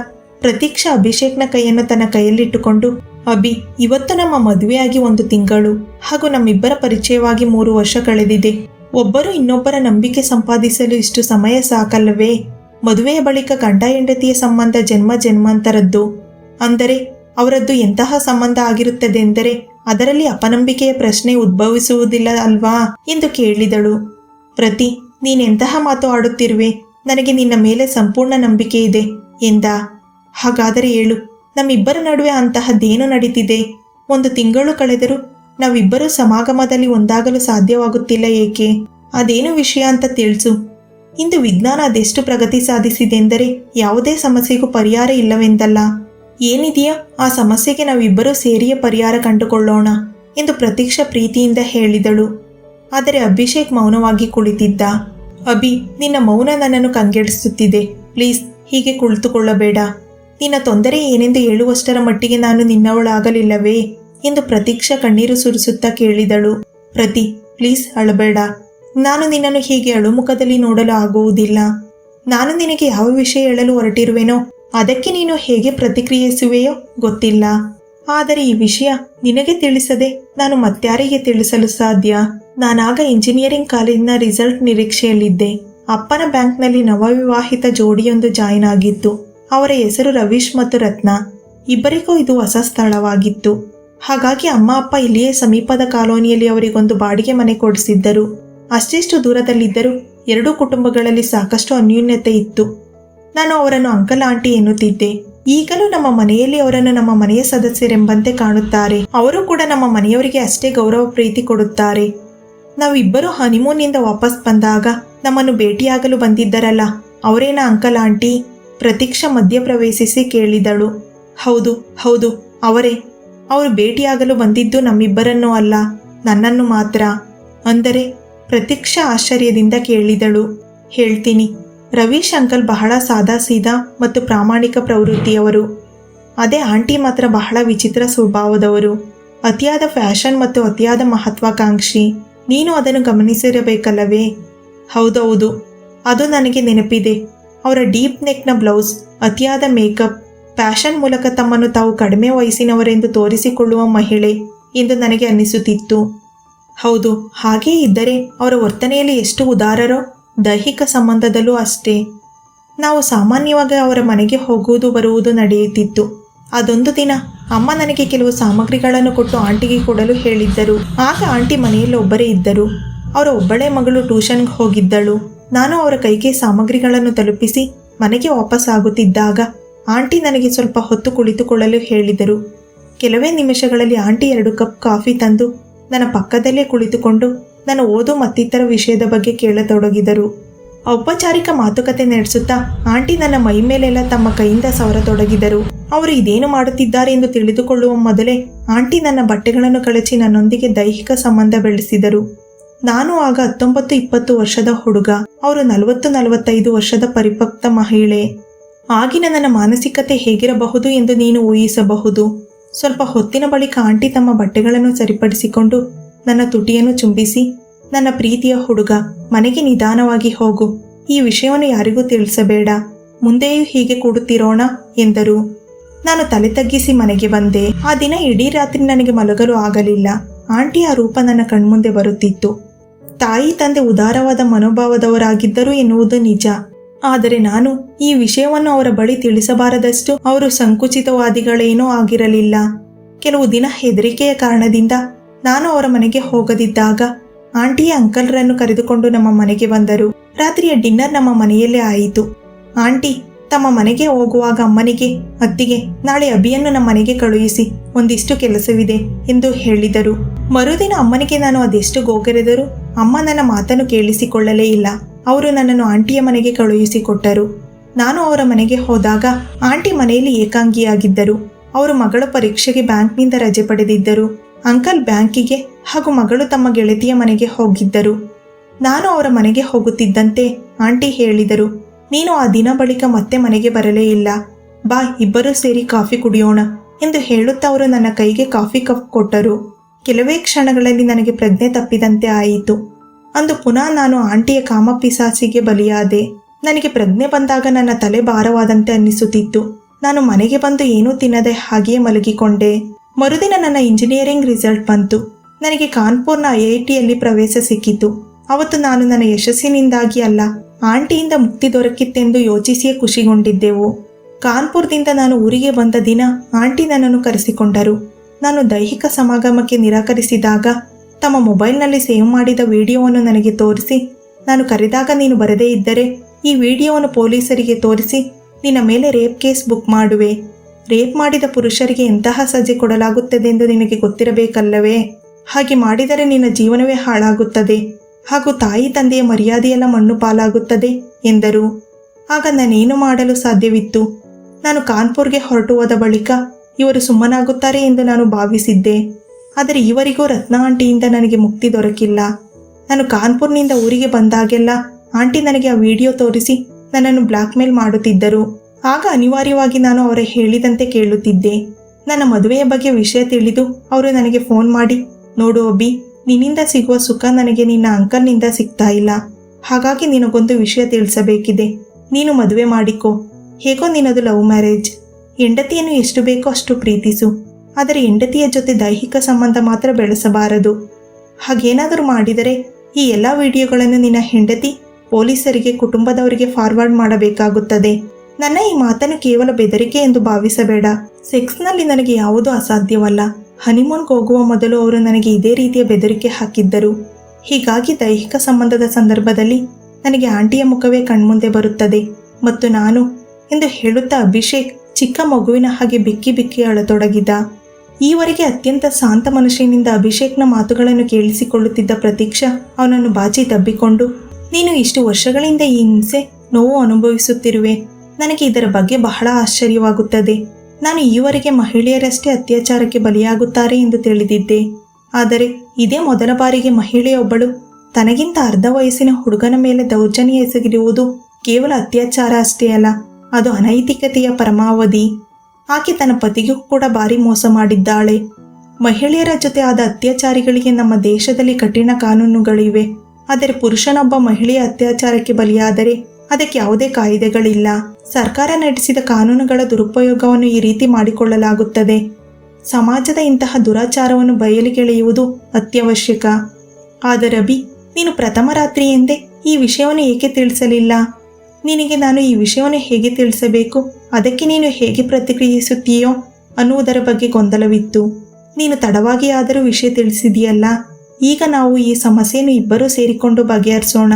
ಪ್ರತೀಕ್ಷಾ ಅಭಿಷೇಕ್ನ ಕೈಯನ್ನು ತನ್ನ ಕೈಯಲ್ಲಿಟ್ಟುಕೊಂಡು, ಅಭಿ, ಇವತ್ತು ನಮ್ಮ ಮದುವೆಯಾಗಿ ಒಂದು ತಿಂಗಳು ಹಾಗೂ ನಮ್ಮಿಬ್ಬರ ಪರಿಚಯವಾಗಿ ಮೂರು ವರ್ಷ ಕಳೆದಿದೆ. ಒಬ್ಬರು ಇನ್ನೊಬ್ಬರ ನಂಬಿಕೆ ಸಂಪಾದಿಸಲು ಇಷ್ಟು ಸಮಯ ಸಾಕಲ್ಲವೇ? ಮದುವೆಯ ಬಳಿಕ ಗಂಡ ಹೆಂಡತಿಯ ಸಂಬಂಧ ಜನ್ಮ ಜನ್ಮಾಂತರದ್ದು. ಅಂದರೆ ಅವರದ್ದು ಎಂತಹ ಸಂಬಂಧ ಆಗಿರುತ್ತದೆ ಎಂದರೆ ಅದರಲ್ಲಿ ಅಪನಂಬಿಕೆಯ ಪ್ರಶ್ನೆ ಉದ್ಭವಿಸುವುದಿಲ್ಲ ಅಲ್ವಾ? ಎಂದು ಕೇಳಿದಳು. ಪ್ರತಿ ನೀನೆಂತಹ ಮಾತು ಆಡುತ್ತಿರುವೆ? ನನಗೆ ನಿನ್ನ ಮೇಲೆ ಸಂಪೂರ್ಣ ನಂಬಿಕೆ ಇದೆ ಎಂದ. ಹಾಗಾದರೆ ಹೇಳು ನಮ್ಮಿಬ್ಬರ ನಡುವೆ ಅಂತಹದ್ದೇನು ನಡೀತಿದೆ? ಒಂದು ತಿಂಗಳು ಕಳೆದರೂ ನಾವಿಬ್ಬರೂ ಸಮಾಗಮದಲ್ಲಿ ಒಂದಾಗಲು ಸಾಧ್ಯವಾಗುತ್ತಿಲ್ಲ ಏಕೆ? ಅದೇನು ವಿಷಯ ಅಂತ ತಿಳಿಸು. ಇಂದು ವಿಜ್ಞಾನ ಅದೆಷ್ಟು ಪ್ರಗತಿ ಸಾಧಿಸಿದೆ ಎಂದರೆ ಯಾವುದೇ ಸಮಸ್ಯೆಗೂ ಪರಿಹಾರ ಇಲ್ಲವೆಂದಲ್ಲ. ಏನಿದೆಯಾ? ಆ ಸಮಸ್ಯೆಗೆ ನಾವಿಬ್ಬರೂ ಸೇರಿಯ ಪರಿಹಾರ ಕಂಡುಕೊಳ್ಳೋಣ ಎಂದು ಪ್ರತೀಕ್ಷಾ ಪ್ರೀತಿಯಿಂದ ಹೇಳಿದಳು. ಆದರೆ ಅಭಿಷೇಕ್ ಮೌನವಾಗಿ ಕುಳಿತಿದ್ದ. ಅಭಿ, ನಿನ್ನ ಮೌನ ನನ್ನನ್ನು ಕಂಗೆಡಿಸುತ್ತಿದೆ. ಪ್ಲೀಸ್, ಹೀಗೆ ಕುಳಿತುಕೊಳ್ಳಬೇಡ. ನಿನ್ನ ತೊಂದರೆ ಏನೆಂದು ಹೇಳುವಷ್ಟರ ಮಟ್ಟಿಗೆ ನಾನು ನಿನ್ನವಳಾಗಲಿಲ್ಲವೇ? ಎಂದು ಪ್ರತೀಕ್ಷಾ ಕಣ್ಣೀರು ಸುರಿಸುತ್ತಾ ಕೇಳಿದಳು. ಪ್ರತಿ, ಪ್ಲೀಸ್ ಅಳಬೇಡ. ನಾನು ನಿನ್ನನ್ನು ಹೀಗೆ ಅಳುಮುಖದಲ್ಲಿ ನೋಡಲು ಆಗುವುದಿಲ್ಲ. ನಾನು ನಿನಗೆ ಯಾವ ವಿಷಯ ಹೇಳಲು ಹೊರಟಿರುವೆನೋ, ಅದಕ್ಕೆ ನೀನು ಹೇಗೆ ಪ್ರತಿಕ್ರಿಯಿಸುವೆಯೋ ಗೊತ್ತಿಲ್ಲ. ಆದರೆ ಈ ವಿಷಯ ನಿನಗೆ ತಿಳಿಸದೆ ನಾನು ಮತ್ಯಾರಿಗೆ ತಿಳಿಸಲು ಸಾಧ್ಯ. ನಾನಾಗ ಇಂಜಿನಿಯರಿಂಗ್ ಕಾಲೇಜಿನ ರಿಸಲ್ಟ್ ನಿರೀಕ್ಷೆಯಲ್ಲಿದ್ದೆ. ಅಪ್ಪನ ಬ್ಯಾಂಕ್ನಲ್ಲಿ ನವವಿವಾಹಿತ ಜೋಡಿಯೊಂದು ಜಾಯಿನ್ ಆಗಿತ್ತು. ಅವರ ಹೆಸರು ರವೀಶ್ ಮತ್ತು ರತ್ನ. ಇಬ್ಬರಿಗೂ ಇದು ಹೊಸ ಸ್ಥಳವಾಗಿತ್ತು. ಹಾಗಾಗಿ ಅಮ್ಮ, ಅಪ್ಪ ಇಲ್ಲಿಯೇ ಸಮೀಪದ ಕಾಲೋನಿಯಲ್ಲಿ ಅವರಿಗೊಂದು ಬಾಡಿಗೆ ಮನೆ ಕೊಡಿಸಿದ್ದರು. ಅಷ್ಟಿಷ್ಟು ದೂರದಲ್ಲಿದ್ದರೂ ಎರಡೂ ಕುಟುಂಬಗಳಲ್ಲಿ ಸಾಕಷ್ಟು ಅನ್ಯೂನ್ಯತೆ ಇತ್ತು. ನಾನು ಅವರನ್ನು ಅಂಕಲ್, ಆಂಟಿ ಎನ್ನುತ್ತಿದ್ದೆ. ಈಗಲೂ ನಮ್ಮ ಮನೆಯಲ್ಲಿ ಅವರನ್ನು ನಮ್ಮ ಮನೆಯ ಸದಸ್ಯರೆಂಬಂತೆ ಕಾಣುತ್ತಾರೆ. ಅವರು ಕೂಡ ನಮ್ಮ ಮನೆಯವರಿಗೆ ಅಷ್ಟೇ ಗೌರವ ಪ್ರೀತಿ ಕೊಡುತ್ತಾರೆ. ನಾವಿಬ್ಬರು ಹನಿಮೂನ್ನಿಂದ ವಾಪಸ್ ಬಂದಾಗ ನಮ್ಮನ್ನು ಭೇಟಿಯಾಗಲು ಬಂದಿದ್ದರಲ್ಲ. ಅವರೇನ ಅಂಕಲ್, ಆಂಟಿ? ಪ್ರತೀಕ್ಷಾ ಮಧ್ಯಪ್ರವೇಶಿಸಿ ಕೇಳಿದಳು. ಹೌದು ಹೌದು, ಅವರೇ. ಅವರು ಭೇಟಿಯಾಗಲು ಬಂದಿದ್ದು ನಮ್ಮಿಬ್ಬರನ್ನೂ ಅಲ್ಲ, ನನ್ನನ್ನು ಮಾತ್ರ. ಅಂದರೆ ಪ್ರತ್ಯಕ್ಷ ಆಶ್ಚರ್ಯದಿಂದ ಕೇಳಿದಳು. ಹೇಳ್ತೀನಿ ರವೀಶ್ ಅಂಕಲ್ ಬಹಳ ಸಾದಾ ಸೀದಾ ಮತ್ತು ಪ್ರಾಮಾಣಿಕ ಪ್ರವೃತ್ತಿಯವರು. ಅದೇ ಆಂಟಿ ಮಾತ್ರ ಬಹಳ ವಿಚಿತ್ರ ಸ್ವಭಾವದವರು. ಅತಿಯಾದ ಫ್ಯಾಷನ್ ಮತ್ತು ಅತಿಯಾದ ಮಹತ್ವಾಕಾಂಕ್ಷಿ. ನೀನು ಅದನ್ನು ಗಮನಿಸಿರಬೇಕಲ್ಲವೇ? ಹೌದೌದು, ಅದು ನನಗೆ ನೆನಪಿದೆ. ಅವರ ಡೀಪ್ ನೆಕ್ನ ಬ್ಲೌಸ್, ಅತಿಯಾದ ಮೇಕಪ್ ಫ್ಯಾಷನ್ ಮೂಲಕ ತಮ್ಮನ್ನು ತಾವು ಕಡಿಮೆ ವಯಸ್ಸಿನವರೆಂದು ತೋರಿಸಿಕೊಳ್ಳುವ ಮಹಿಳೆ ಎಂದು ನನಗೆ ಅನ್ನಿಸುತ್ತಿತ್ತು. ಹೌದು, ಹಾಗೇ ಇದ್ದರೆ ಅವರ ವರ್ತನೆಯಲ್ಲಿ ಎಷ್ಟು ಉದಾರರೋ ದೈಹಿಕ ಸಂಬಂಧದಲ್ಲೂ ಅಷ್ಟೇ. ನಾವು ಸಾಮಾನ್ಯವಾಗಿ ಅವರ ಮನೆಗೆ ಹೋಗುವುದು ಬರುವುದು ನಡೆಯುತ್ತಿತ್ತು. ಅದೊಂದು ದಿನ ಅಮ್ಮ ನನಗೆ ಕೆಲವು ಸಾಮಗ್ರಿಗಳನ್ನು ಕೊಟ್ಟು ಆಂಟಿಗೆ ಕೊಡಲು ಹೇಳಿದ್ದರು. ಆಗ ಆಂಟಿ ಮನೆಯಲ್ಲಿ ಒಬ್ಬರೇ ಇದ್ದರು. ಅವರ ಒಬ್ಬಳೇ ಮಗಳು ಟ್ಯೂಷನ್ಗೆ ಹೋಗಿದ್ದಳು. ನಾನು ಅವರ ಕೈಗೆ ಸಾಮಗ್ರಿಗಳನ್ನು ತಲುಪಿಸಿ ಮನೆಗೆ ವಾಪಸ್ ಆಗುತ್ತಿದ್ದಾಗ ಆಂಟಿ ನನಗೆ ಸ್ವಲ್ಪ ಹೊತ್ತು ಕುಳಿತುಕೊಳ್ಳಲು ಹೇಳಿದರು. ಕೆಲವೇ ನಿಮಿಷಗಳಲ್ಲಿ ಆಂಟಿ ಎರಡು ಕಪ್ ಕಾಫಿ ತಂದು ನನ್ನ ಪಕ್ಕದಲ್ಲೇ ಕುಳಿತುಕೊಂಡು ನನ್ನ ಓದು ಮತ್ತಿತರ ವಿಷಯದ ಬಗ್ಗೆ ಕೇಳತೊಡಗಿದರು. ಔಪಚಾರಿಕ ಮಾತುಕತೆ ನಡೆಸುತ್ತಾ ಆಂಟಿ ನನ್ನ ಮೈ ಮೇಲೆಲ್ಲ ತಮ್ಮ ಕೈಯಿಂದ ಸವರತೊಡಗಿದರು. ಅವರು ಇದೇನು ಮಾಡುತ್ತಿದ್ದಾರೆ ಎಂದು ತಿಳಿದುಕೊಳ್ಳುವ ಮೊದಲೇ ಆಂಟಿ ನನ್ನ ಬಟ್ಟೆಗಳನ್ನು ಕಳಚಿ ನನ್ನೊಂದಿಗೆ ದೈಹಿಕ ಸಂಬಂಧ ಬೆಳೆಸಿದರು. ನಾನು ಆಗ ಹತ್ತೊಂಬತ್ತು ಇಪ್ಪತ್ತು ವರ್ಷದ ಹುಡುಗ, ಅವರು ನಲವತ್ತು ನಲವತ್ತೈದು ವರ್ಷದ ಪರಿಪಕ್ತ ಮಹಿಳೆ. ಆಗಿನ ನನ್ನ ಮಾನಸಿಕತೆ ಹೇಗಿರಬಹುದು ಎಂದು ನೀನು ಊಹಿಸಬಹುದು. ಸ್ವಲ್ಪ ಹೊತ್ತಿನ ಬಳಿಕ ಆಂಟಿ ತಮ್ಮ ಬಟ್ಟೆಗಳನ್ನು ಸರಿಪಡಿಸಿಕೊಂಡು ನನ್ನ ತುಟಿಯನ್ನು ಚುಂಬಿಸಿ, ನನ್ನ ಪ್ರೀತಿಯ ಹುಡುಗ, ಮನೆಗೆ ನಿಧಾನವಾಗಿ ಹೋಗು. ಈ ವಿಷಯವನ್ನು ಯಾರಿಗೂ ತಿಳಿಸಬೇಡ. ಮುಂದೆಯೂ ಹೀಗೆ ಕೂಡುತ್ತಿರೋಣ ಎಂದರು. ನಾನು ತಲೆ ತಗ್ಗಿಸಿ ಮನೆಗೆ ಬಂದೆ. ಆ ದಿನ ಇಡೀ ರಾತ್ರಿ ನನಗೆ ಮಲಗಲು ಆಗಲಿಲ್ಲ. ಆಂಟಿ ಆ ರೂಪ ನನ್ನ ಕಣ್ಮುಂದೆ ಬರುತ್ತಿತ್ತು. ತಾಯಿ ತಂದೆ ಉದಾರವಾದ ಮನೋಭಾವದವರಾಗಿದ್ದರು ಎನ್ನುವುದು ನಿಜ. ಆದರೆ ನಾನು ಈ ವಿಷಯವನ್ನು ಅವರ ಬಳಿ ತಿಳಿಸಬಾರದಷ್ಟು ಅವರು ಸಂಕುಚಿತವಾದಿಗಳೇನೂ ಆಗಿರಲಿಲ್ಲ. ಕೆಲವು ದಿನ ಹೆದರಿಕೆಯ ಕಾರಣದಿಂದ ನಾನು ಅವರ ಮನೆಗೆ ಹೋಗದಿದ್ದಾಗ ಆಂಟಿಯ ಅಂಕಲ್ರನ್ನು ಕರೆದುಕೊಂಡು ನಮ್ಮ ಮನೆಗೆ ಬಂದರು. ರಾತ್ರಿಯ ಡಿನ್ನರ್ ನಮ್ಮ ಮನೆಯಲ್ಲೇ ಆಯಿತು. ಆಂಟಿ ತಮ್ಮ ಮನೆಗೆ ಹೋಗುವಾಗ ಅಮ್ಮನಿಗೆ, ಅತ್ತಿಗೆ, ನಾಳೆ ಅಭಿಯನ್ನು ನಮ್ಮ ಮನೆಗೆ ಕಳುಹಿಸಿ, ಒಂದಿಷ್ಟು ಕೆಲಸವಿದೆ ಎಂದು ಹೇಳಿದರು. ಮರುದಿನ ಅಮ್ಮನಿಗೆ ನಾನು ಅದೆಷ್ಟು ಗೋಗರೆದರೂ ಅಮ್ಮ ನನ್ನ ಮಾತನ್ನು ಕೇಳಿಸಿಕೊಳ್ಳಲೇ ಇಲ್ಲ. ಅವರು ನನ್ನನ್ನು ಆಂಟಿಯ ಮನೆಗೆ ಕಳುಹಿಸಿಕೊಟ್ಟರು ನಾನು ಅವರ ಮನೆಗೆ ಹೋದಾಗ ಆಂಟಿ ಮನೆಯಲ್ಲಿ ಏಕಾಂಗಿಯಾಗಿದ್ದರು. ಅವರು ಮಗಳ ಪರೀಕ್ಷೆಗೆ ಬ್ಯಾಂಕ್ನಿಂದ ರಜೆ ಪಡೆದಿದ್ದರು. ಅಂಕಲ್ ಬ್ಯಾಂಕಿಗೆ ಹಾಗೂ ಮಗಳು ತಮ್ಮ ಗೆಳತಿಯ ಮನೆಗೆ ಹೋಗಿದ್ದರು. ನಾನು ಅವರ ಮನೆಗೆ ಹೋಗುತ್ತಿದ್ದಂತೆ ಆಂಟಿ ಹೇಳಿದರು, ನೀನು ಆ ದಿನ ಬಳಿಕ ಮತ್ತೆ ಮನೆಗೆ ಬರಲೇ ಇಲ್ಲ. ಬಾ, ಇಬ್ಬರೂ ಸೇರಿ ಕಾಫಿ ಕುಡಿಯೋಣ ಎಂದು ಹೇಳುತ್ತಾ ಅವರು ನನ್ನ ಕೈಗೆ ಕಾಫಿ ಕಪ್ ಕೊಟ್ಟರು. ಕೆಲವೇ ಕ್ಷಣಗಳಲ್ಲಿ ನನಗೆ ಪ್ರಜ್ಞೆ ತಪ್ಪಿದಂತೆ ಆಯಿತು. ಅಂದು ಪುನಃ ನಾನು ಆಂಟಿಯ ಕಾಮಪಿಸಾಸಿಗೆ ಬಲಿಯಾದೆ. ನನಗೆ ಪ್ರಜ್ಞೆ ಬಂದಾಗ ನನ್ನ ತಲೆ ಭಾರವಾದಂತೆ ಅನ್ನಿಸುತ್ತಿತ್ತು. ನಾನು ಮನೆಗೆ ಬಂದು ಏನೂ ತಿನ್ನದೆ ಹಾಗೆಯೇ ಮಲಗಿಕೊಂಡೆ. ಮರುದಿನ ನನ್ನ ಇಂಜಿನಿಯರಿಂಗ್ ರಿಸಲ್ಟ್ ಬಂತು. ನನಗೆ ಕಾನ್ಪುರ್ನ ಐ ಐ ಟಿಯಲ್ಲಿ ಪ್ರವೇಶ ಸಿಕ್ಕಿತು. ಅವತ್ತು ನಾನು ನನ್ನ ಯಶಸ್ಸಿನಿಂದಾಗಿ ಅಲ್ಲ, ಆಂಟಿಯಿಂದ ಮುಕ್ತಿ ದೊರಕಿತ್ತೆಂದು ಯೋಚಿಸಿಯೇ ಖುಷಿಗೊಂಡಿದ್ದೆವು. ಕಾನ್ಪುರದಿಂದ ನಾನು ಊರಿಗೆ ಬಂದ ದಿನ ಆಂಟಿ ನನ್ನನ್ನು ಕರೆಸಿಕೊಂಡರು. ನಾನು ದೈಹಿಕ ಸಮಾಗಮಕ್ಕೆ ನಿರಾಕರಿಸಿದಾಗ ತಮ್ಮ ಮೊಬೈಲ್ನಲ್ಲಿ ಸೇವ್ ಮಾಡಿದ ವಿಡಿಯೋವನ್ನು ನನಗೆ ತೋರಿಸಿ. ನಾನು ಕರೆದಾಗ ನೀನು ಬರದೇ ಇದ್ದರೆ ಈ ವಿಡಿಯೋವನ್ನು ಪೊಲೀಸರಿಗೆ ತೋರಿಸಿ. ನಿನ್ನ ಮೇಲೆ ರೇಪ್ ಕೇಸ್ ಬುಕ್ ಮಾಡುವೆ. ರೇಪ್ ಮಾಡಿದ ಪುರುಷರಿಗೆ ಎಂತಹ ಸಜೆ ಕೊಡಲಾಗುತ್ತದೆಂದು ನಿನಗೆ ಗೊತ್ತಿರಬೇಕಲ್ಲವೇ? ಹಾಗೆ ಮಾಡಿದರೆ ನಿನ್ನ ಜೀವನವೇ ಹಾಳಾಗುತ್ತದೆ. ಹಾಗೂ ತಾಯಿ ತಂದೆಯ ಮರ್ಯಾದೆಯೆಲ್ಲ ಮಣ್ಣು ಪಾಲಾಗುತ್ತದೆ, ಎಂದರು. ಆಗ ನಾನೇನು ಮಾಡಲು ಸಾಧ್ಯವಿತ್ತು? ನಾನು ಕಾನ್ಪುರ್ಗೆ ಹೊರಟು ಹೋದ ಬಳಿಕ ಇವರು ಸುಮ್ಮನಾಗುತ್ತಾರೆ ಎಂದು ನಾನು ಭಾವಿಸಿದ್ದೆ. ಆದರೆ ಇವರಿಗೂ ರತ್ನ ಆಂಟಿಯಿಂದ ನನಗೆ ಮುಕ್ತಿ ದೊರಕಿಲ್ಲ. ನಾನು ಕಾನ್ಪುರ್ನಿಂದ ಊರಿಗೆ ಬಂದಾಗೆಲ್ಲ ಆಂಟಿ ನನಗೆ ಆ ವಿಡಿಯೋ ತೋರಿಸಿ ನನ್ನನ್ನು ಬ್ಲ್ಯಾಕ್ ಮೇಲ್ ಮಾಡುತ್ತಿದ್ದರು. ಆಗ ಅನಿವಾರ್ಯವಾಗಿ ನಾನು ಅವರ ಹೇಳಿದಂತೆ ಕೇಳುತ್ತಿದ್ದೆ. ನನ್ನ ಮದುವೆಯ ಬಗ್ಗೆ ವಿಷಯ ತಿಳಿದು ಅವರು ನನಗೆ ಫೋನ್ ಮಾಡಿ, ನೋಡು ಅಬ್ಬಿ ನಿನ್ನಿಂದ ಸಿಗುವ ಸುಖ ನನಗೆ ನಿನ್ನ ಅಂಕಲ್ನಿಂದ ಸಿಗ್ತಾ ಇಲ್ಲ. ಹಾಗಾಗಿ ನಿನಗೊಂದು ವಿಷಯ ತಿಳಿಸಬೇಕಿದೆ. ನೀನು ಮದುವೆ ಮಾಡಿಕೊ. ಹೇಗೋ ನಿನ್ನದು ಲವ್ ಮ್ಯಾರೇಜ್. ಹೆಂಡತಿಯನ್ನು ಎಷ್ಟು ಬೇಕೋ ಅಷ್ಟು ಪ್ರೀತಿಸು. ಆದರೆ ಹೆಂಡತಿಯ ಜೊತೆ ದೈಹಿಕ ಸಂಬಂಧ ಮಾತ್ರ ಬೆಳೆಸಬಾರದು. ಹಾಗೇನಾದರೂ ಮಾಡಿದರೆ ಈ ಎಲ್ಲ ವಿಡಿಯೋಗಳನ್ನು ನಿನ್ನ ಹೆಂಡತಿ ಪೊಲೀಸರಿಗೆ, ಕುಟುಂಬದವರಿಗೆ ಫಾರ್ವರ್ಡ್ ಮಾಡಬೇಕಾಗುತ್ತದೆ. ನನ್ನ ಈ ಮಾತನ್ನು ಕೇವಲ ಬೆದರಿಕೆ ಎಂದು ಭಾವಿಸಬೇಡ. ಸೆಕ್ಸ್ನಲ್ಲಿ ನನಗೆ ಯಾವುದೂ ಅಸಾಧ್ಯವಲ್ಲ. ಹನಿಮೂನ್ಗೆ ಹೋಗುವ ಮೊದಲು ಅವರು ನನಗೆ ಇದೇ ರೀತಿಯ ಬೆದರಿಕೆ ಹಾಕಿದ್ದರು. ಹೀಗಾಗಿ ದೈಹಿಕ ಸಂಬಂಧದ ಸಂದರ್ಭದಲ್ಲಿ ನನಗೆ ಆಂಟಿಯ ಮುಖವೇ ಕಣ್ಮುಂದೆ ಬರುತ್ತದೆ. ಮತ್ತು ನಾನು ಎಂದು ಹೇಳುತ್ತಾ ಅಭಿಷೇಕ್ ಚಿಕ್ಕ ಮಗುವಿನ ಹಾಗೆ ಬಿಕ್ಕಿ ಬಿಕ್ಕಿ ಅಳತೊಡಗಿದ. ಈವರೆಗೆ ಅತ್ಯಂತ ಶಾಂತ ಮನುಷ್ಯನಿಂದ ಅಭಿಷೇಕ್ನ ಮಾತುಗಳನ್ನು ಕೇಳಿಸಿಕೊಳ್ಳುತ್ತಿದ್ದ ಪ್ರತೀಕ್ಷಾ ಅವನನ್ನು ಬಾಚಿ ತಬ್ಬಿಕೊಂಡು, ನೀನು ಇಷ್ಟು ವರ್ಷಗಳಿಂದ ಈ ಹಿಂಸೆ, ನೋವು ಅನುಭವಿಸುತ್ತಿರುವೆ. ನನಗೆ ಇದರ ಬಗ್ಗೆ ಬಹಳ ಆಶ್ಚರ್ಯವಾಗುತ್ತದೆ. ನಾನು ಈವರೆಗೆ ಮಹಿಳೆಯರಷ್ಟೇ ಅತ್ಯಾಚಾರಕ್ಕೆ ಬಲಿಯಾಗುತ್ತಾರೆ ಎಂದು ತಿಳಿದಿದ್ದೆ. ಆದರೆ ಇದೇ ಮೊದಲ ಬಾರಿಗೆ ಮಹಿಳೆಯೊಬ್ಬಳು ತನಗಿಂತ ಅರ್ಧ ವಯಸ್ಸಿನ ಹುಡುಗನ ಮೇಲೆ ದೌರ್ಜನ್ಯ ಎಸಗಿರುವುದು ಕೇವಲ ಅತ್ಯಾಚಾರ ಅಷ್ಟೇ ಅಲ್ಲ, ಅದು ಅನೈತಿಕತೆಯ ಪರಮಾವಧಿ. ಆಕೆ ತನ್ನ ಪತಿಗೂ ಕೂಡ ಭಾರಿ ಮೋಸ ಮಾಡಿದ್ದಾಳೆ. ಮಹಿಳೆಯರ ಜೊತೆ ಆದ ಅತ್ಯಾಚಾರಿಗಳಿಗೆ ನಮ್ಮ ದೇಶದಲ್ಲಿ ಕಠಿಣ ಕಾನೂನುಗಳಿವೆ. ಆದರೆ ಪುರುಷನೊಬ್ಬ ಮಹಿಳೆಯ ಅತ್ಯಾಚಾರಕ್ಕೆ ಬಲಿಯಾದರೆ ಅದಕ್ಕೆ ಯಾವುದೇ ಕಾಯಿದೆಗಳಿಲ್ಲ. ಸರ್ಕಾರ ನಡೆಸಿದ ಕಾನೂನುಗಳ ದುರುಪಯೋಗವನ್ನು ಈ ರೀತಿ ಮಾಡಿಕೊಳ್ಳಲಾಗುತ್ತದೆ. ಸಮಾಜದ ಇಂತಹ ದುರಾಚಾರವನ್ನು ಬಯಲಿಗೆಳೆಯುವುದು ಅತ್ಯವಶ್ಯಕ. ಆದರೆ ಅಭಿ ನೀನು ಪ್ರಥಮ ರಾತ್ರಿಯೆಂದೇ ಈ ವಿಷಯವನ್ನು ಏಕೆ ತಿಳಿಸಲಿಲ್ಲ? ನಿನಗೆ ನಾನು ಈ ವಿಷಯವನ್ನು ಹೇಗೆ ತಿಳಿಸಬೇಕು? ಅದಕ್ಕೆ ನೀನು ಹೇಗೆ ಪ್ರತಿಕ್ರಿಯಿಸುತ್ತೀಯೋ? ಅನ್ನುವುದರ ಬಗ್ಗೆ ಗೊಂದಲವಿತ್ತು. ನೀನು ತಡವಾಗಿ ಆದರೂ ವಿಷಯ ತಿಳಿಸಿದೆಯಲ್ಲ ಈಗ ನಾವು ಈ ಸಮಸ್ಯೆಯನ್ನು ಇಬ್ಬರೂ ಸೇರಿಕೊಂಡು ಬಗೆಹರಿಸೋಣ.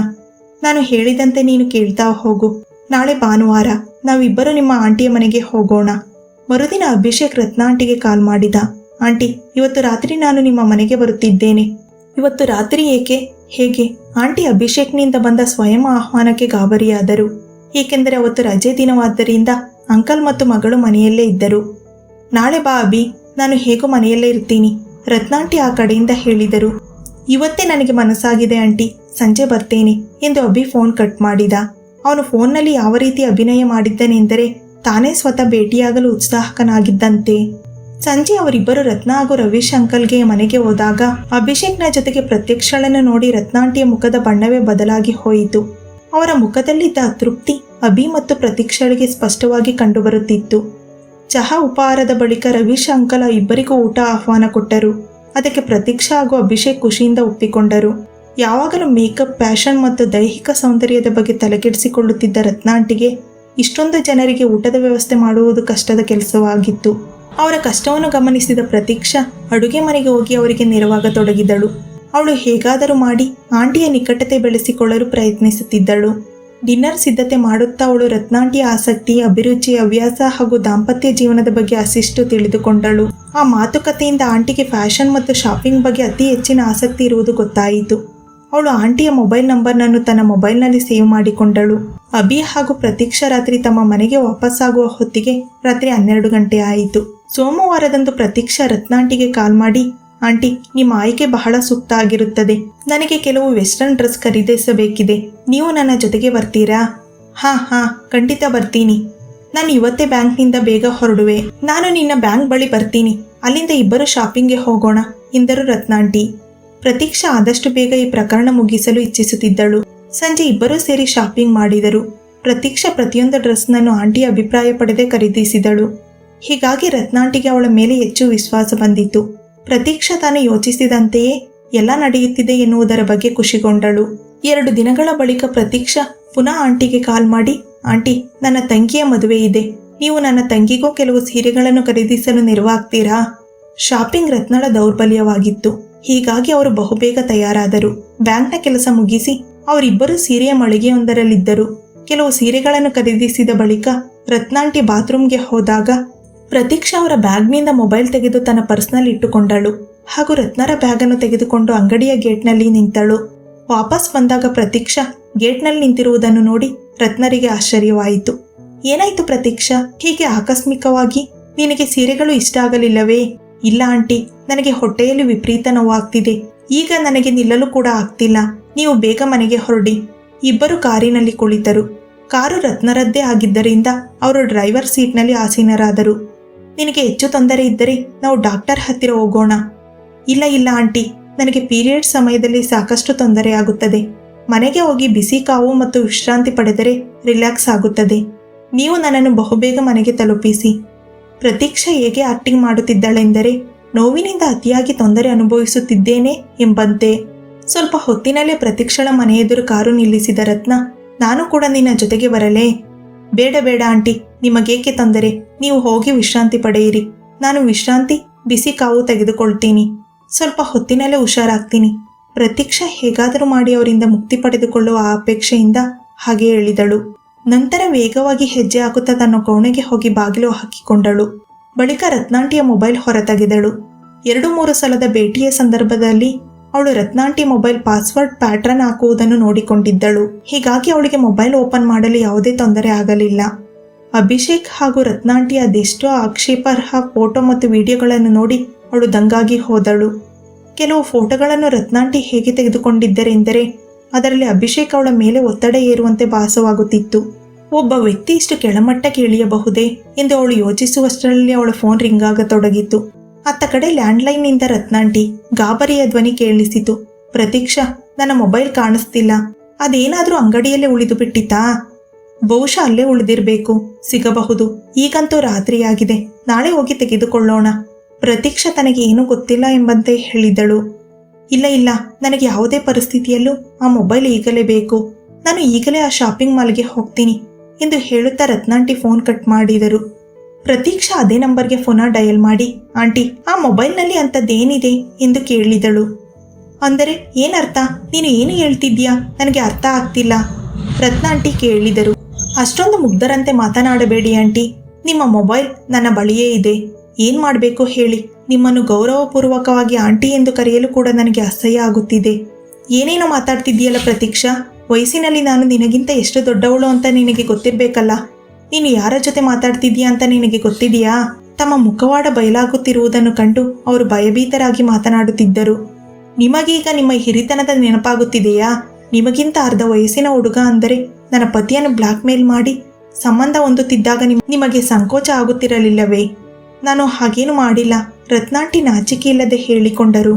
ನಾನು ಹೇಳಿದಂತೆ ನೀನು ಕೇಳ್ತಾ ಹೋಗು. ನಾಳೆ ಭಾನುವಾರ ನಾವಿಬ್ಬರು ನಿಮ್ಮ ಆಂಟಿಯ ಮನೆಗೆ ಹೋಗೋಣ. ಮರುದಿನ ಅಭಿಷೇಕ್ ರತ್ನ ಆಂಟಿಗೆ ಕಾಲ್ ಮಾಡಿದ. ಆಂಟಿ, ಇವತ್ತು ರಾತ್ರಿ ನಾನು ನಿಮ್ಮ ಮನೆಗೆ ಬರುತ್ತಿದ್ದೇನೆ. ಇವತ್ತು ರಾತ್ರಿ ಏಕೆ? ಹೇಗೆ? ಆಂಟಿ ಅಭಿಷೇಕ್ನಿಂದ ಬಂದ ಸ್ವಯಂ ಆಹ್ವಾನಕ್ಕೆ ಗಾಬರಿಯಾದರು. ಏಕೆಂದರೆ ಅವತ್ತು ರಜೆ ದಿನವಾದ್ದರಿಂದ ಅಂಕಲ್ ಮತ್ತು ಮಗಳು ಮನೆಯಲ್ಲೇ ಇದ್ದರು. ನಾಳೆ ಬಾ ಅಭಿ, ನಾನು ಹೇಗೋ ಮನೆಯಲ್ಲೇ ಇರ್ತೀನಿ, ರತ್ನಾಂಟಿ ಆ ಕಡೆಯಿಂದ ಹೇಳಿದರು. ಇವತ್ತೇ ನನಗೆ ಮನಸ್ಸಾಗಿದೆ ಆಂಟಿ, ಸಂಜೆ ಬರ್ತೇನೆ ಎಂದು ಅಭಿ ಫೋನ್ ಕಟ್ ಮಾಡಿದ. ಅವನು ಫೋನ್ನಲ್ಲಿ ಯಾವ ರೀತಿ ಅಭಿನಯ ಮಾಡಿದ್ದನೆಂದರೆ ತಾನೇ ಸ್ವತಃ ಭೇಟಿಯಾಗಲು ಉತ್ಸಾಹಕನಾಗಿದ್ದಂತೆ. ಸಂಜೆ ಅವರಿಬ್ಬರು ರತ್ನ ಹಾಗೂ ರವೀಶ್ ಅಂಕಲ್ಗೆ ಮನೆಗೆ ಹೋದಾಗ ಅಭಿಷೇಕ್ನ ಜೊತೆಗೆ ಪ್ರತ್ಯಕ್ಷಳನ್ನು ನೋಡಿ ರತ್ನಾಂಟಿಯ ಮುಖದ ಬಣ್ಣವೇ ಬದಲಾಗಿ ಹೋಯಿತು. ಅವರ ಮುಖದಲ್ಲಿದ್ದ ಅತೃಪ್ತಿ ಅಭಿ ಮತ್ತು ಪ್ರತೀಕ್ಷಳಿಗೆ ಸ್ಪಷ್ಟವಾಗಿ ಕಂಡುಬರುತ್ತಿತ್ತು. ಚಹಾ ಉಪಹಾರದ ಬಳಿಕ ರವೀಶ್ ಅಂಕಲ್ ಇಬ್ಬರಿಗೂ ಊಟ ಆಹ್ವಾನ ಕೊಟ್ಟರು. ಅದಕ್ಕೆ ಪ್ರತೀಕ್ಷಾ ಹಾಗೂ ಅಭಿಷೇಕ್ ಖುಷಿಯಿಂದ ಒಪ್ಪಿಕೊಂಡರು. ಯಾವಾಗಲೂ ಮೇಕಪ್, ಫ್ಯಾಷನ್ ಮತ್ತು ದೈಹಿಕ ಸೌಂದರ್ಯದ ಬಗ್ಗೆ ತಲೆಕೆಡಿಸಿಕೊಳ್ಳುತ್ತಿದ್ದ ರತ್ನಾಂಟಿಗೆ ಇಷ್ಟೊಂದು ಜನರಿಗೆ ಊಟದ ವ್ಯವಸ್ಥೆ ಮಾಡುವುದು ಕಷ್ಟದ ಕೆಲಸವಾಗಿತ್ತು. ಅವರ ಕಷ್ಟವನ್ನು ಗಮನಿಸಿದ ಪ್ರತೀಕ್ಷಾ ಅಡುಗೆ ಮನೆಗೆ ಹೋಗಿ ಅವರಿಗೆ ನೆರವಾಗತೊಡಗಿದಳು. ಅವಳು ಹೇಗಾದರೂ ಮಾಡಿ ಆಂಟಿಯ ನಿಕಟತೆ ಬೆಳೆಸಿಕೊಳ್ಳಲು ಪ್ರಯತ್ನಿಸುತ್ತಿದ್ದಳು. ಡಿನ್ನರ್ ಸಿದ್ಧತೆ ಮಾಡುತ್ತಾ ಅವಳು ರತ್ನಾಂಟಿಯ ಆಸಕ್ತಿ, ಅಭಿರುಚಿ, ಹವ್ಯಾಸ ಹಾಗೂ ದಾಂಪತ್ಯ ಜೀವನದ ಬಗ್ಗೆ ಅಸಿಷ್ಟು ತಿಳಿದುಕೊಂಡಳು. ಆ ಮಾತುಕತೆಯಿಂದ ಆಂಟಿಗೆ ಫ್ಯಾಷನ್ ಮತ್ತು ಶಾಪಿಂಗ್ ಬಗ್ಗೆ ಅತಿ ಹೆಚ್ಚಿನ ಆಸಕ್ತಿ ಇರುವುದು ಗೊತ್ತಾಯಿತು. ಅವಳು ಆಂಟಿಯ ಮೊಬೈಲ್ ನಂಬರ್ನನ್ನು ತನ್ನ ಮೊಬೈಲ್ನಲ್ಲಿ ಸೇವ್ ಮಾಡಿಕೊಂಡಳು. ಅಭಿ ಹಾಗೂ ಪ್ರತೀಕ್ಷಾ ರಾತ್ರಿ ತಮ್ಮ ಮನೆಗೆ ವಾಪಸ್ಸಾಗುವ ಹೊತ್ತಿಗೆ ರಾತ್ರಿ ಹನ್ನೆರಡು ಗಂಟೆ ಆಯಿತು. ಸೋಮವಾರದಂದು ಪ್ರತೀಕ್ಷಾ ರತ್ನಾಂಟಿಗೆ ಕಾಲ್ ಮಾಡಿ ಆಂಟಿ, ನಿಮ್ಮ ಆಯ್ಕೆ ಬಹಳ ಸೂಕ್ತ ಆಗಿರುತ್ತದೆ ನನಗೆ ಕೆಲವು ವೆಸ್ಟರ್ನ್ ಡ್ರೆಸ್ ಖರೀದಿಸಬೇಕಿದೆ. ನೀವು ನನ್ನ ಜೊತೆಗೆ ಬರ್ತೀರಾ? ಹಾ ಹಾ, ಖಂಡಿತ ಬರ್ತೀನಿ. ನಾನು ಇವತ್ತೇ ಬ್ಯಾಂಕ್ನಿಂದ ಬೇಗ ಹೊರಡುವೆ. ನಾನು ನಿನ್ನ ಬ್ಯಾಂಕ್ ಬಳಿ ಬರ್ತೀನಿ. ಅಲ್ಲಿಂದ ಇಬ್ಬರು ಶಾಪಿಂಗ್ಗೆ ಹೋಗೋಣ, ಎಂದರು ರತ್ನಾಂಟಿ ಪ್ರತೀಕ್ಷಾ ಆದಷ್ಟು ಬೇಗ ಈ ಪ್ರಕರಣ ಮುಗಿಸಲು ಇಚ್ಛಿಸುತ್ತಿದ್ದಳು. ಸಂಜೆ ಇಬ್ಬರೂ ಸೇರಿ ಶಾಪಿಂಗ್ ಮಾಡಿದರು. ಪ್ರತೀಕ್ಷಾ ಪ್ರತಿಯೊಂದು ಡ್ರೆಸ್ನನ್ನು ಆಂಟಿ ಅಭಿಪ್ರಾಯ ಪಡೆದೇ ಖರೀದಿಸಿದಳು. ಹೀಗಾಗಿ ರತ್ನಾಂಟಿಗೆ ಅವಳ ಮೇಲೆ ಹೆಚ್ಚು ವಿಶ್ವಾಸ ಬಂದಿತು ಪ್ರತೀಕ್ಷಾ ತಾನು ಯೋಚಿಸಿದಂತೆಯೇ ಎಲ್ಲ ನಡೆಯುತ್ತಿದೆ ಎನ್ನುವುದರ ಬಗ್ಗೆ ಖುಷಿಗೊಂಡಳು. ಎರಡು ದಿನಗಳ ಬಳಿಕ ಪ್ರತೀಕ್ಷಾ ಪುನಃ ಆಂಟಿಗೆ ಕಾಲ್ ಮಾಡಿ, ಆಂಟಿ, ನನ್ನ ತಂಗಿಯ ಮದುವೆ ಇದೆ. ನೀವು ನನ್ನ ತಂಗಿಗೂ ಕೆಲವು ಸೀರೆಗಳನ್ನು ಖರೀದಿಸಲು ನೆರವಾಗ್ತೀರಾ? ಶಾಪಿಂಗ್ ರತ್ನಳ ದೌರ್ಬಲ್ಯವಾಗಿತ್ತು. ಹೀಗಾಗಿ ಅವರು ಬಹುಬೇಗ ತಯಾರಾದರು. ಬ್ಯಾಂಕ್ನ ಕೆಲಸ ಮುಗಿಸಿ ಅವರಿಬ್ಬರು ಸೀರೆಯ ಮಳಿಗೆಯೊಂದರಲ್ಲಿದ್ದರು. ಕೆಲವು ಸೀರೆಗಳನ್ನು ಖರೀದಿಸಿದ ಬಳಿಕ ರತ್ನಾಂಟಿ ಬಾತ್ರೂಮ್ಗೆ ಹೋದಾಗ ಪ್ರತೀಕ್ಷಾ ಅವರ ಬ್ಯಾಗ್ನಿಂದ ಮೊಬೈಲ್ ತೆಗೆದು ತನ್ನ ಪರ್ಸ್ನಲ್ಲಿ ಇಟ್ಟುಕೊಂಡಳು. ಹಾಗೂ ರತ್ನರ ಬ್ಯಾಗನ್ನು ತೆಗೆದುಕೊಂಡು ಅಂಗಡಿಯ ಗೇಟ್ನಲ್ಲಿ ನಿಂತಳು. ವಾಪಸ್ ಬಂದಾಗ ಪ್ರತೀಕ್ಷಾ ಗೇಟ್ನಲ್ಲಿ ನಿಂತಿರುವುದನ್ನು ನೋಡಿ ರತ್ನರಿಗೆ ಆಶ್ಚರ್ಯವಾಯಿತು. ಏನಾಯ್ತು ಪ್ರತೀಕ್ಷಾ? ಹೀಗೆ ಆಕಸ್ಮಿಕವಾಗಿ ನಿನಗೆ ಸೀರೆಗಳು ಇಷ್ಟ ಆಗಲಿಲ್ಲವೇ? ಇಲ್ಲ ಆಂಟಿ, ನನಗೆ ಹೊಟ್ಟೆಯಲ್ಲಿ ವಿಪರೀತ ನೋವಾಗ್ತಿದೆ. ಈಗ ನನಗೆ ನಿಲ್ಲಲು ಕೂಡ ಆಗ್ತಿಲ್ಲ. ನೀವು ಬೇಗ ಮನೆಗೆ ಹೊರಡಿ. ಇಬ್ಬರು ಕಾರಿನಲ್ಲಿ ಕುಳಿತರು. ಕಾರು ರತ್ನರದ್ದೇ ಆಗಿದ್ದರಿಂದ ಅವರು ಡ್ರೈವರ್ ಸೀಟ್ನಲ್ಲಿ ಆಸೀನರಾದರು. ನಿನಗೆ ಹೆಚ್ಚು ತೊಂದರೆ ಇದ್ದರೆ ನಾವು ಡಾಕ್ಟರ್ ಹತ್ತಿರ ಹೋಗೋಣ. ಇಲ್ಲ ಇಲ್ಲ ಆಂಟಿ, ನನಗೆ ಪೀರಿಯಡ್ ಸಮಯದಲ್ಲಿ ಸಾಕಷ್ಟು ತೊಂದರೆ ಆಗುತ್ತದೆ. ಮನೆಗೆ ಹೋಗಿ ಬಿಸಿ ಕಾವು ಮತ್ತು ವಿಶ್ರಾಂತಿ ಪಡೆದರೆ ರಿಲ್ಯಾಕ್ಸ್ ಆಗುತ್ತದೆ. ನೀವು ನನ್ನನ್ನು ಬಹುಬೇಗ ಮನೆಗೆ ತಲುಪಿಸಿ. ಪ್ರತೀಕ್ಷೆ ಹೇಗೆ ಆಕ್ಟಿಂಗ್ ಮಾಡುತ್ತಿದ್ದಾಳೆಂದರೆ, ನೋವಿನಿಂದ ಅತಿಯಾಗಿ ತೊಂದರೆ ಅನುಭವಿಸುತ್ತಿದ್ದೇನೆ ಎಂಬಂತೆ. ಸ್ವಲ್ಪ ಹೊತ್ತಿನಲ್ಲೇ ಪ್ರತೀಕ್ಷಳ ಮನೆಯೆದುರು ಕಾರು ನಿಲ್ಲಿಸಿದ ರತ್ನ, ನಾನು ಕೂಡ ನಿನ್ನ ಜೊತೆಗೆ ಬರಲೇ? ಬೇಡ ಬೇಡ ಆಂಟಿ, ನಿಮಗೇಕೆ ತೊಂದರೆ? ನೀವು ಹೋಗಿ ವಿಶ್ರಾಂತಿ ಪಡೆಯಿರಿ. ನಾನು ವಿಶ್ರಾಂತಿ, ಬಿಸಿ ಕಾವು ತೆಗೆದುಕೊಳ್ತೀನಿ. ಸ್ವಲ್ಪ ಹೊತ್ತಿನಲ್ಲೇ ಹುಷಾರಾಗ್ತೀನಿ. ಪ್ರತೀಕ್ಷಾ ಹೇಗಾದರೂ ಮಾಡಿ ಅವರಿಂದ ಮುಕ್ತಿ ಪಡೆದುಕೊಳ್ಳುವ ಆ ಅಪೇಕ್ಷೆಯಿಂದ ಹಾಗೆ ಹೇಳಿದಳು. ನಂತರ ವೇಗವಾಗಿ ಹೆಜ್ಜೆ ಹಾಕುತ್ತಾ ತನ್ನ ಕೋಣೆಗೆ ಹೋಗಿ ಬಾಗಿಲು ಹಾಕಿಕೊಂಡಳು. ಬಳಿಕ ರತ್ನಾಂಟಿಯ ಮೊಬೈಲ್ ಹೊರತೆಗೆದಳು. ಎರಡು ಮೂರು ಸಲದ ಭೇಟಿಯ ಸಂದರ್ಭದಲ್ಲಿ ಅವಳು ರತ್ನಾಂಟಿ ಮೊಬೈಲ್ ಪಾಸ್ವರ್ಡ್ ಪ್ಯಾಟ್ರನ್ ಹಾಕುವುದನ್ನು ನೋಡಿಕೊಂಡಿದ್ದಳು. ಹೀಗಾಗಿ ಅವಳಿಗೆ ಮೊಬೈಲ್ ಓಪನ್ ಮಾಡಲು ಯಾವುದೇ ತೊಂದರೆ ಆಗಲಿಲ್ಲ. ಅಭಿಷೇಕ್ ಹಾಗೂ ರತ್ನಾಂಟಿ ಅದೆಷ್ಟೋ ಆಕ್ಷೇಪಾರ್ಹ ಫೋಟೋ ಮತ್ತು ವಿಡಿಯೋಗಳನ್ನು ನೋಡಿ ಅವಳು ದಂಗಾಗಿ ಹೋದಳು. ಕೆಲವು ಫೋಟೋಗಳನ್ನು ರತ್ನಾಂಟಿ ಹೇಗೆ ತೆಗೆದುಕೊಂಡಿದ್ದರೆಂದರೆ, ಅದರಲ್ಲಿ ಅಭಿಷೇಕ್ ಅವಳ ಮೇಲೆ ಒತ್ತಡ ಏರುವಂತೆ ಭಾಸವಾಗುತ್ತಿತ್ತು. ಒಬ್ಬ ವ್ಯಕ್ತಿ ಇಷ್ಟು ಕೆಳಮಟ್ಟಕ್ಕೆ ಇಳಿಯಬಹುದೇ ಎಂದು ಅವಳು ಯೋಚಿಸುವಷ್ಟರಲ್ಲಿ ಅವಳ ಫೋನ್ ರಿಂಗ್ ಆಗತೊಡಗಿತು. ಅತ್ತ ಕಡೆ ಲ್ಯಾಂಡ್ಲೈನ್ನಿಂದ ರತ್ನಾಂಟಿ ಗಾಬರಿಯ ಧ್ವನಿ ಕೇಳಿಸಿತು. ಪ್ರತೀಕ್ಷಾ, ನನ್ನ ಮೊಬೈಲ್ ಕಾಣಿಸ್ತಿಲ್ಲ. ಅದೇನಾದರೂ ಅಂಗಡಿಯಲ್ಲೇ ಉಳಿದು ಬಿಟ್ಟಿತಾ ಬಹುಶಃ ಅಲ್ಲೇ ಉಳಿದಿರಬೇಕು. ಸಿಗಬಹುದು. ಈಗಂತೂ ರಾತ್ರಿಯಾಗಿದೆ. ನಾಳೆ ಹೋಗಿ ತೆಗೆದುಕೊಳ್ಳೋಣ. ಪ್ರತೀಕ್ಷಾ ತನಗೆ ಏನೂ ಗೊತ್ತಿಲ್ಲ ಎಂಬಂತೆ ಹೇಳಿದಳು. ಇಲ್ಲ ಇಲ್ಲ. ನನಗೆ ಯಾವುದೇ ಪರಿಸ್ಥಿತಿಯಲ್ಲೂ ಆ ಮೊಬೈಲ್ ಈಗಲೇ ಬೇಕು. ನಾನು ಈಗಲೇ ಆ ಶಾಪಿಂಗ್ ಮಾಲ್ಗೆ ಹೋಗ್ತೀನಿ ಎಂದು ಹೇಳುತ್ತಾ ರತ್ನಾಂಟಿ ಫೋನ್ ಕಟ್ ಮಾಡಿದರು. ಪ್ರತೀಕ್ಷಾ ಅದೇ ನಂಬರ್ಗೆ ಪುನಃ ಡಯಲ್ ಮಾಡಿ, ಆಂಟಿ, ಆ ಮೊಬೈಲ್ನಲ್ಲಿ ಅಂಥದ್ದೇನಿದೆ? ಎಂದು ಕೇಳಿದಳು. ಅಂದರೆ ಏನರ್ಥ? ನೀನು ಏನು ಹೇಳ್ತಿದ್ಯಾ ನನಗೆ ಅರ್ಥ ಆಗ್ತಿಲ್ಲ. ರತ್ನ ಆಂಟಿ ಕೇಳಿದರು. ಅಷ್ಟೊಂದು ಮುಗ್ಧರಂತೆ ಮಾತನಾಡಬೇಡಿ ಆಂಟಿ. ನಿಮ್ಮ ಮೊಬೈಲ್ ನನ್ನ ಬಳಿಯೇ ಇದೆ. ಏನು ಮಾಡಬೇಕು ಹೇಳಿ? ನಿಮ್ಮನ್ನು ಗೌರವಪೂರ್ವಕವಾಗಿ ಆಂಟಿ ಎಂದು ಕರೆಯಲು ಕೂಡ ನನಗೆ ಅಸಹ್ಯ ಆಗುತ್ತಿದೆ. ಏನೇನೋ ಮಾತಾಡ್ತಿದ್ದೀಯಲ್ಲ ಪ್ರತೀಕ್ಷಾ? ವಯಸ್ಸಿನಲ್ಲಿ ನಾನು ನಿನಗಿಂತ ಎಷ್ಟು ದೊಡ್ಡವಳು ಅಂತ ನಿನಗೆ ಗೊತ್ತಿರಬೇಕಲ್ಲ. ನೀನು ಯಾರ ಜೊತೆ ಮಾತಾಡ್ತಿದ್ಯಾ ಅಂತ ನಿನಗೆ ಗೊತ್ತಿದೆಯಾ? ತಮ್ಮ ಮುಖವಾಡ ಬಯಲಾಗುತ್ತಿರುವುದನ್ನು ಕಂಡು ಅವರು ಭಯಭೀತರಾಗಿ ಮಾತನಾಡುತ್ತಿದ್ದರು. ನಿಮಗೀಗ ನಿಮ್ಮ ಹಿರಿತನದ ನೆನಪಾಗುತ್ತಿದೆಯಾ? ನಿಮಗಿಂತ ಅರ್ಧ ವಯಸ್ಸಿನ ಹುಡುಗ ಅಂದರೆ ನನ್ನ ಪತಿಯನ್ನು ಬ್ಲ್ಯಾಕ್ ಮೇಲ್ ಮಾಡಿ ಸಂಬಂಧ ಹೊಂದುತ್ತಿದ್ದಾಗ ನಿಮ್- ನಿಮಗೆ ಸಂಕೋಚ ಆಗುತ್ತಿರಲಿಲ್ಲವೇ? ನಾನು ಹಾಗೇನು ಮಾಡಿಲ್ಲ, ರತ್ನಾಂಟಿ ನಾಚಿಕೆ ಇಲ್ಲದೆ ಹೇಳಿಕೊಂಡರು.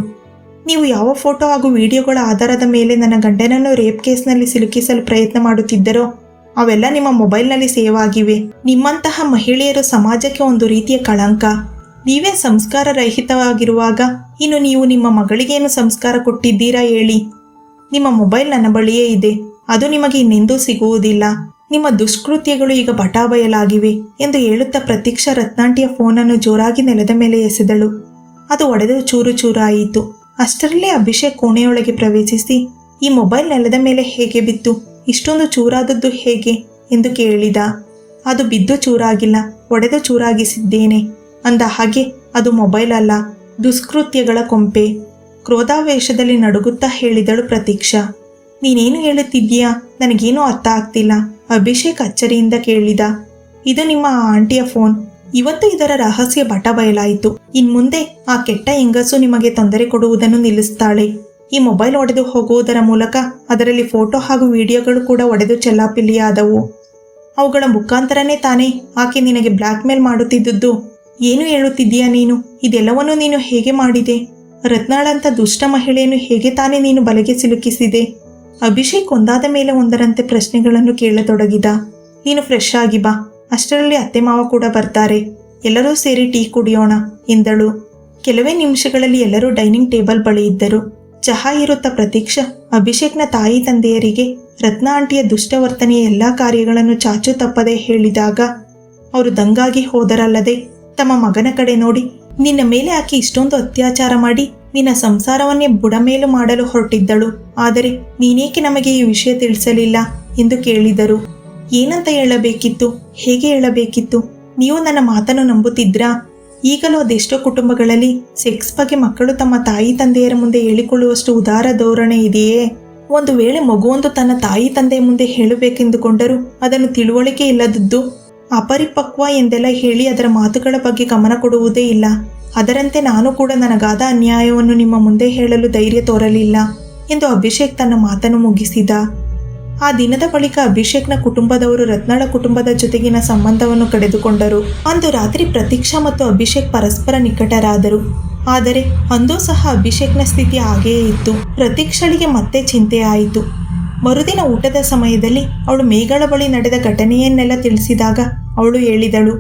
ನೀವು ಯಾವ ಫೋಟೋ ಹಾಗೂ ವಿಡಿಯೋಗಳ ಆಧಾರದ ಮೇಲೆ ನನ್ನ ಗಂಡನನ್ನು ರೇಪ್ ಕೇಸ್ನಲ್ಲಿ ಸಿಲುಕಿಸಲು ಪ್ರಯತ್ನ ಮಾಡುತ್ತಿದ್ದರೋ ಅವೆಲ್ಲ ನಿಮ್ಮ ಮೊಬೈಲ್ನಲ್ಲಿ ಸೇವ್ ಆಗಿವೆ ನಿಮ್ಮಂತಹ ಮಹಿಳೆಯರು ಸಮಾಜಕ್ಕೆ ಒಂದು ರೀತಿಯ ಕಳಂಕ. ನೀವೇ ಸಂಸ್ಕಾರ ರಹಿತವಾಗಿರುವಾಗ ಇನ್ನು ನೀವು ನಿಮ್ಮ ಮಗಳಿಗೇನು ಸಂಸ್ಕಾರ ಕೊಟ್ಟಿದ್ದೀರಾ ಹೇಳಿ. ನಿಮ್ಮ ಮೊಬೈಲ್ ನನ್ನ ಬಳಿಯೇ ಇದೆ. ಅದು ನಿಮಗೆ ಇನ್ನೆಂದೂ ಸಿಗುವುದಿಲ್ಲ. ನಿಮ್ಮ ದುಷ್ಕೃತ್ಯಗಳು ಈಗ ಬಟಾಬಯಲಾಗಿವೆ ಎಂದು ಹೇಳುತ್ತಾ ಪ್ರತೀಕ್ಷಾ ರತ್ನಾಂಟಿಯ ಫೋನನ್ನು ಜೋರಾಗಿ ನೆಲದ ಮೇಲೆ ಎಸೆದಳು. ಅದು ಒಡೆದು ಚೂರು ಚೂರಾಯಿತು. ಅಷ್ಟರಲ್ಲೇ ಅಭಿಷೇಕ್ ಕೋಣೆಯೊಳಗೆ ಪ್ರವೇಶಿಸಿ ಈ ಮೊಬೈಲ್ ನೆಲದ ಮೇಲೆ ಹೇಗೆ ಬಿತ್ತು? ಇಷ್ಟೊಂದು ಚೂರಾದದ್ದು ಹೇಗೆ ಎಂದು ಕೇಳಿದ. ಅದು ಬಿದ್ದು ಚೂರಾಗಿಲ್ಲ, ಒಡೆದು ಚೂರಾಗಿಸಿದ್ದೇನೆ ಅಂದ ಹಾಗೆ ಅದು ಮೊಬೈಲ್ ಅಲ್ಲ, ದುಷ್ಕೃತ್ಯಗಳ ಕೊಂಪೆ. ಕ್ರೋಧಾವೇಶದಲ್ಲಿ ನಡುಗುತ್ತಾ ಹೇಳಿದಳು ಪ್ರತೀಕ್ಷಾ. ನೀನೇನು ಹೇಳುತ್ತಿದ್ದೀಯಾ? ನನಗೇನು ಅರ್ಥ ಆಗ್ತಿಲ್ಲ, ಅಭಿಷೇಕ್ ಅಚ್ಚರಿಯಿಂದ ಕೇಳಿದ. ಇದು ನಿಮ್ಮ ಆಂಟಿಯ ಫೋನ್, ಇವತ್ತು ಇದರ ರಹಸ್ಯ ಬಟ ಬಯಲಾಯಿತು ಇನ್ಮುಂದೆ ಆ ಕೆಟ್ಟ ಹೆಂಗಸು ನಿಮಗೆ ತೊಂದರೆ ಕೊಡುವುದನ್ನು ನಿಲ್ಲಿಸ್ತಾಳೆ. ಈ ಮೊಬೈಲ್ ಒಡೆದು ಹೋಗುವುದರ ಮೂಲಕ ಅದರಲ್ಲಿ ಫೋಟೋ ಹಾಗೂ ವಿಡಿಯೋಗಳು ಕೂಡ ಒಡೆದು ಚೆಲ್ಲಾಪಿಲ್ಲಿಯಾದವು. ಅವುಗಳ ಮುಖಾಂತರನೇ ತಾನೇ ಆಕೆ ನಿನಗೆ ಬ್ಲ್ಯಾಕ್ ಮೇಲ್ ಮಾಡುತ್ತಿದ್ದುದು ಏನು ಹೇಳುತ್ತಿದ್ದೀಯಾ ನೀನು? ಇದೆಲ್ಲವನ್ನೂ ನೀನು ಹೇಗೆ ಮಾಡಿದೆ? ರತ್ನಾಳಂಥ ದುಷ್ಟ ಮಹಿಳೆಯನ್ನು ಹೇಗೆ ತಾನೇ ನೀನು ಬಲೆಗೆ ಸಿಲುಕಿಸಿದೆ? ಅಭಿಷೇಕ್ ಒಂದಾದ ಮೇಲೆ ಒಂದರಂತೆ ಪ್ರಶ್ನೆಗಳನ್ನು ಕೇಳತೊಡಗಿದ. ನೀನು ಫ್ರೆಶ್ ಆಗಿ ಬಾ. ಅಷ್ಟರಲ್ಲಿ ಅತ್ತೆ ಮಾವ ಕೂಡ ಬರ್ತಾರೆ. ಎಲ್ಲರೂ ಸೇರಿ ಟೀ ಕುಡಿಯೋಣ, ಎಂದಳು. ಕೆಲವೇ ನಿಮಿಷಗಳಲ್ಲಿ ಎಲ್ಲರೂ ಡೈನಿಂಗ್ ಟೇಬಲ್ ಬಳಿ ಇದ್ದರು. ಚಹಾ ಇರುತ್ತ ಪ್ರತೀಕ್ಷಾ ಅಭಿಷೇಕ್ನ ತಾಯಿ ತಂದೆಯರಿಗೆ ರತ್ನ ಆಂಟಿಯ ದುಷ್ಟವರ್ತನೆಯ ಎಲ್ಲಾ ಕಾರ್ಯಗಳನ್ನು ಚಾಚು ತಪ್ಪದೆ ಹೇಳಿದಾಗ ಅವರು ದಂಗಾಗಿ ಹೋದರಲ್ಲದೆ ತಮ್ಮ ಮಗನ ಕಡೆ ನೋಡಿ, ನಿನ್ನ ಮೇಲೆ ಆಕೆ ಇಷ್ಟೊಂದು ಅತ್ಯಾಚಾರ ಮಾಡಿ ನಿನ್ನ ಸಂಸಾರವನ್ನೇ ಬುಡಮೇಲು ಮಾಡಲು ಹೊರಟಿದ್ದಳು. ಆದರೆ ನೀನೇಕೆ ನಮಗೆ ಈ ವಿಷಯ ತಿಳಿಸಲಿಲ್ಲ? ಎಂದು ಕೇಳಿದರು. ಏನಂತ ಹೇಳಬೇಕಿತ್ತು? ಹೇಗೆ ಹೇಳಬೇಕಿತ್ತು? ನೀವು ನನ್ನ ಮಾತನ್ನು ನಂಬುತ್ತಿದ್ರಾ? ಈಗಲೂ ಅದೆಷ್ಟೋ ಕುಟುಂಬಗಳಲ್ಲಿ ಸೆಕ್ಸ್ ಬಗ್ಗೆ ಮಕ್ಕಳು ತಮ್ಮ ತಾಯಿ ತಂದೆಯರ ಮುಂದೆ ಹೇಳಿಕೊಳ್ಳುವಷ್ಟು ಉದಾರ ಧೋರಣೆ ಇದೆಯೇ? ಒಂದು ವೇಳೆ ಮಗುವೊಂದು ತನ್ನ ತಾಯಿ ತಂದೆಯ ಮುಂದೆ ಹೇಳಬೇಕೆಂದುಕೊಂಡರೂ ಅದನ್ನು ತಿಳುವಳಿಕೆ ಇಲ್ಲದದ್ದು ಅಪರಿಪಕ್ವ ಎಂದೆಲ್ಲ ಹೇಳಿ ಅದರ ಮಾತುಗಳ ಬಗ್ಗೆ ಗಮನ ಕೊಡುವುದೇ ಇಲ್ಲ. ಅದರಂತೆ ನಾನು ಕೂಡ ನನಗಾದ ಅನ್ಯಾಯವನ್ನು ನಿಮ್ಮ ಮುಂದೆ ಹೇಳಲು ಧೈರ್ಯ ತೋರಲಿಲ್ಲ ಎಂದು ಅಭಿಷೇಕ್ ತನ್ನ ಮಾತನ್ನು ಮುಗಿಸಿದ. ಆ ದಿನದ ಬಳಿಕ ಅಭಿಷೇಕ್ನ ಕುಟುಂಬದವರು ರತ್ನಾಳ ಕುಟುಂಬದ ಜೊತೆಗಿನ ಸಂಬಂಧವನ್ನು ಕಳೆದುಕೊಂಡರು. ಅಂದು ರಾತ್ರಿ ಪ್ರತೀಕ್ಷಾ ಮತ್ತು ಅಭಿಷೇಕ್ ಪರಸ್ಪರ ನಿಕಟರಾದರು. ಆದರೆ, ಅಂದೂ ಸಹ ಅಭಿಷೇಕ್ನ ಸ್ಥಿತಿ ಹಾಗೆಯೇ ಇತ್ತು. ಪ್ರತೀಕ್ಷಳಿಗೆ ಮತ್ತೆ ಚಿಂತೆ ಆಯಿತು. ಮರುದಿನ ಊಟದ ಸಮಯದಲ್ಲಿ ಅವಳು ಮೇಘಳ ಬಳಿ ನಡೆದ ಘಟನೆಯನ್ನೆಲ್ಲ ತಿಳಿಸಿದಾಗ ಅವಳು ಹೇಳಿದಳು,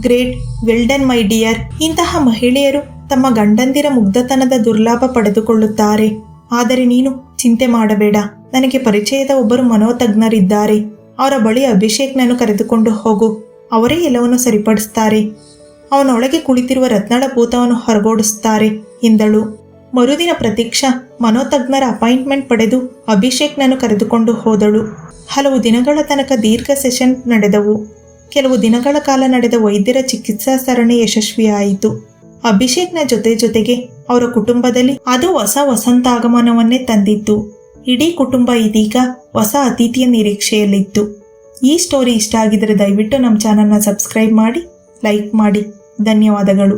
ಗ್ರೇಟ್ ವೆಲ್ಡನ್ ಮೈ ಡಿಯರ್. ಇಂತಹ ಮಹಿಳೆಯರು ತಮ್ಮ ಗಂಡಂದಿರ ಮುಗ್ಧತನದ ದುರ್ಲಾಭ ಪಡೆದುಕೊಳ್ಳುತ್ತಾರೆ. ಆದರೆ ನೀನು ಚಿಂತೆ ಮಾಡಬೇಡ. ನನಗೆ ಪರಿಚಯದ ಒಬ್ಬರು ಮನೋತಜ್ಞರಿದ್ದಾರೆ. ಅವರ ಬಳಿ ಅಭಿಷೇಕ್ನನ್ನು ಕರೆದುಕೊಂಡು ಹೋಗು. ಅವರೇ ಎಲ್ಲವನ್ನು ಸರಿಪಡಿಸ್ತಾರೆ. ಅವನೊಳಗೆ ಕುಳಿತಿರುವ ರತ್ನಳ ಭೂತವನ್ನು ಹೊರಗೋಡಿಸುತ್ತಾರೆ ಎಂದಳು ಮರುದಿನ ಪ್ರತೀಕ್ಷಾ ಮನೋತಜ್ಞರ ಅಪಾಯಿಂಟ್ಮೆಂಟ್ ಪಡೆದು ಅಭಿಷೇಕ್ನನ್ನು ಕರೆದುಕೊಂಡು ಹೋದಳು. ಹಲವು ದಿನಗಳ ತನಕ ದೀರ್ಘ ಸೆಷನ್ ನಡೆದವು. ಕೆಲವು ದಿನಗಳ ಕಾಲ ನಡೆದ ವೈದ್ಯರ ಚಿಕಿತ್ಸಾ ಸರಣಿ ಯಶಸ್ವಿಯಾಯಿತು. ಅಭಿಷೇಕ್ನ ಜೊತೆ ಜೊತೆಗೆ ಅವರ ಕುಟುಂಬದಲ್ಲಿ ಅದು ಹೊಸ ವಸಂತಾಗಮನವನ್ನೇ ತಂದಿತ್ತು. ಇಡೀ ಕುಟುಂಬ ಇದೀಗ ಹೊಸ ಅತಿಥಿಯ ನಿರೀಕ್ಷೆಯಲ್ಲಿತ್ತು. ಈ ಸ್ಟೋರಿ ಇಷ್ಟ ಆಗಿದ್ರೆ ದಯವಿಟ್ಟು ನಮ್ಮ ಚಾನಲ್ನ ಸಬ್ಸ್ಕ್ರೈಬ್ ಮಾಡಿ ಲೈಕ್ ಮಾಡಿ. ಧನ್ಯವಾದಗಳು.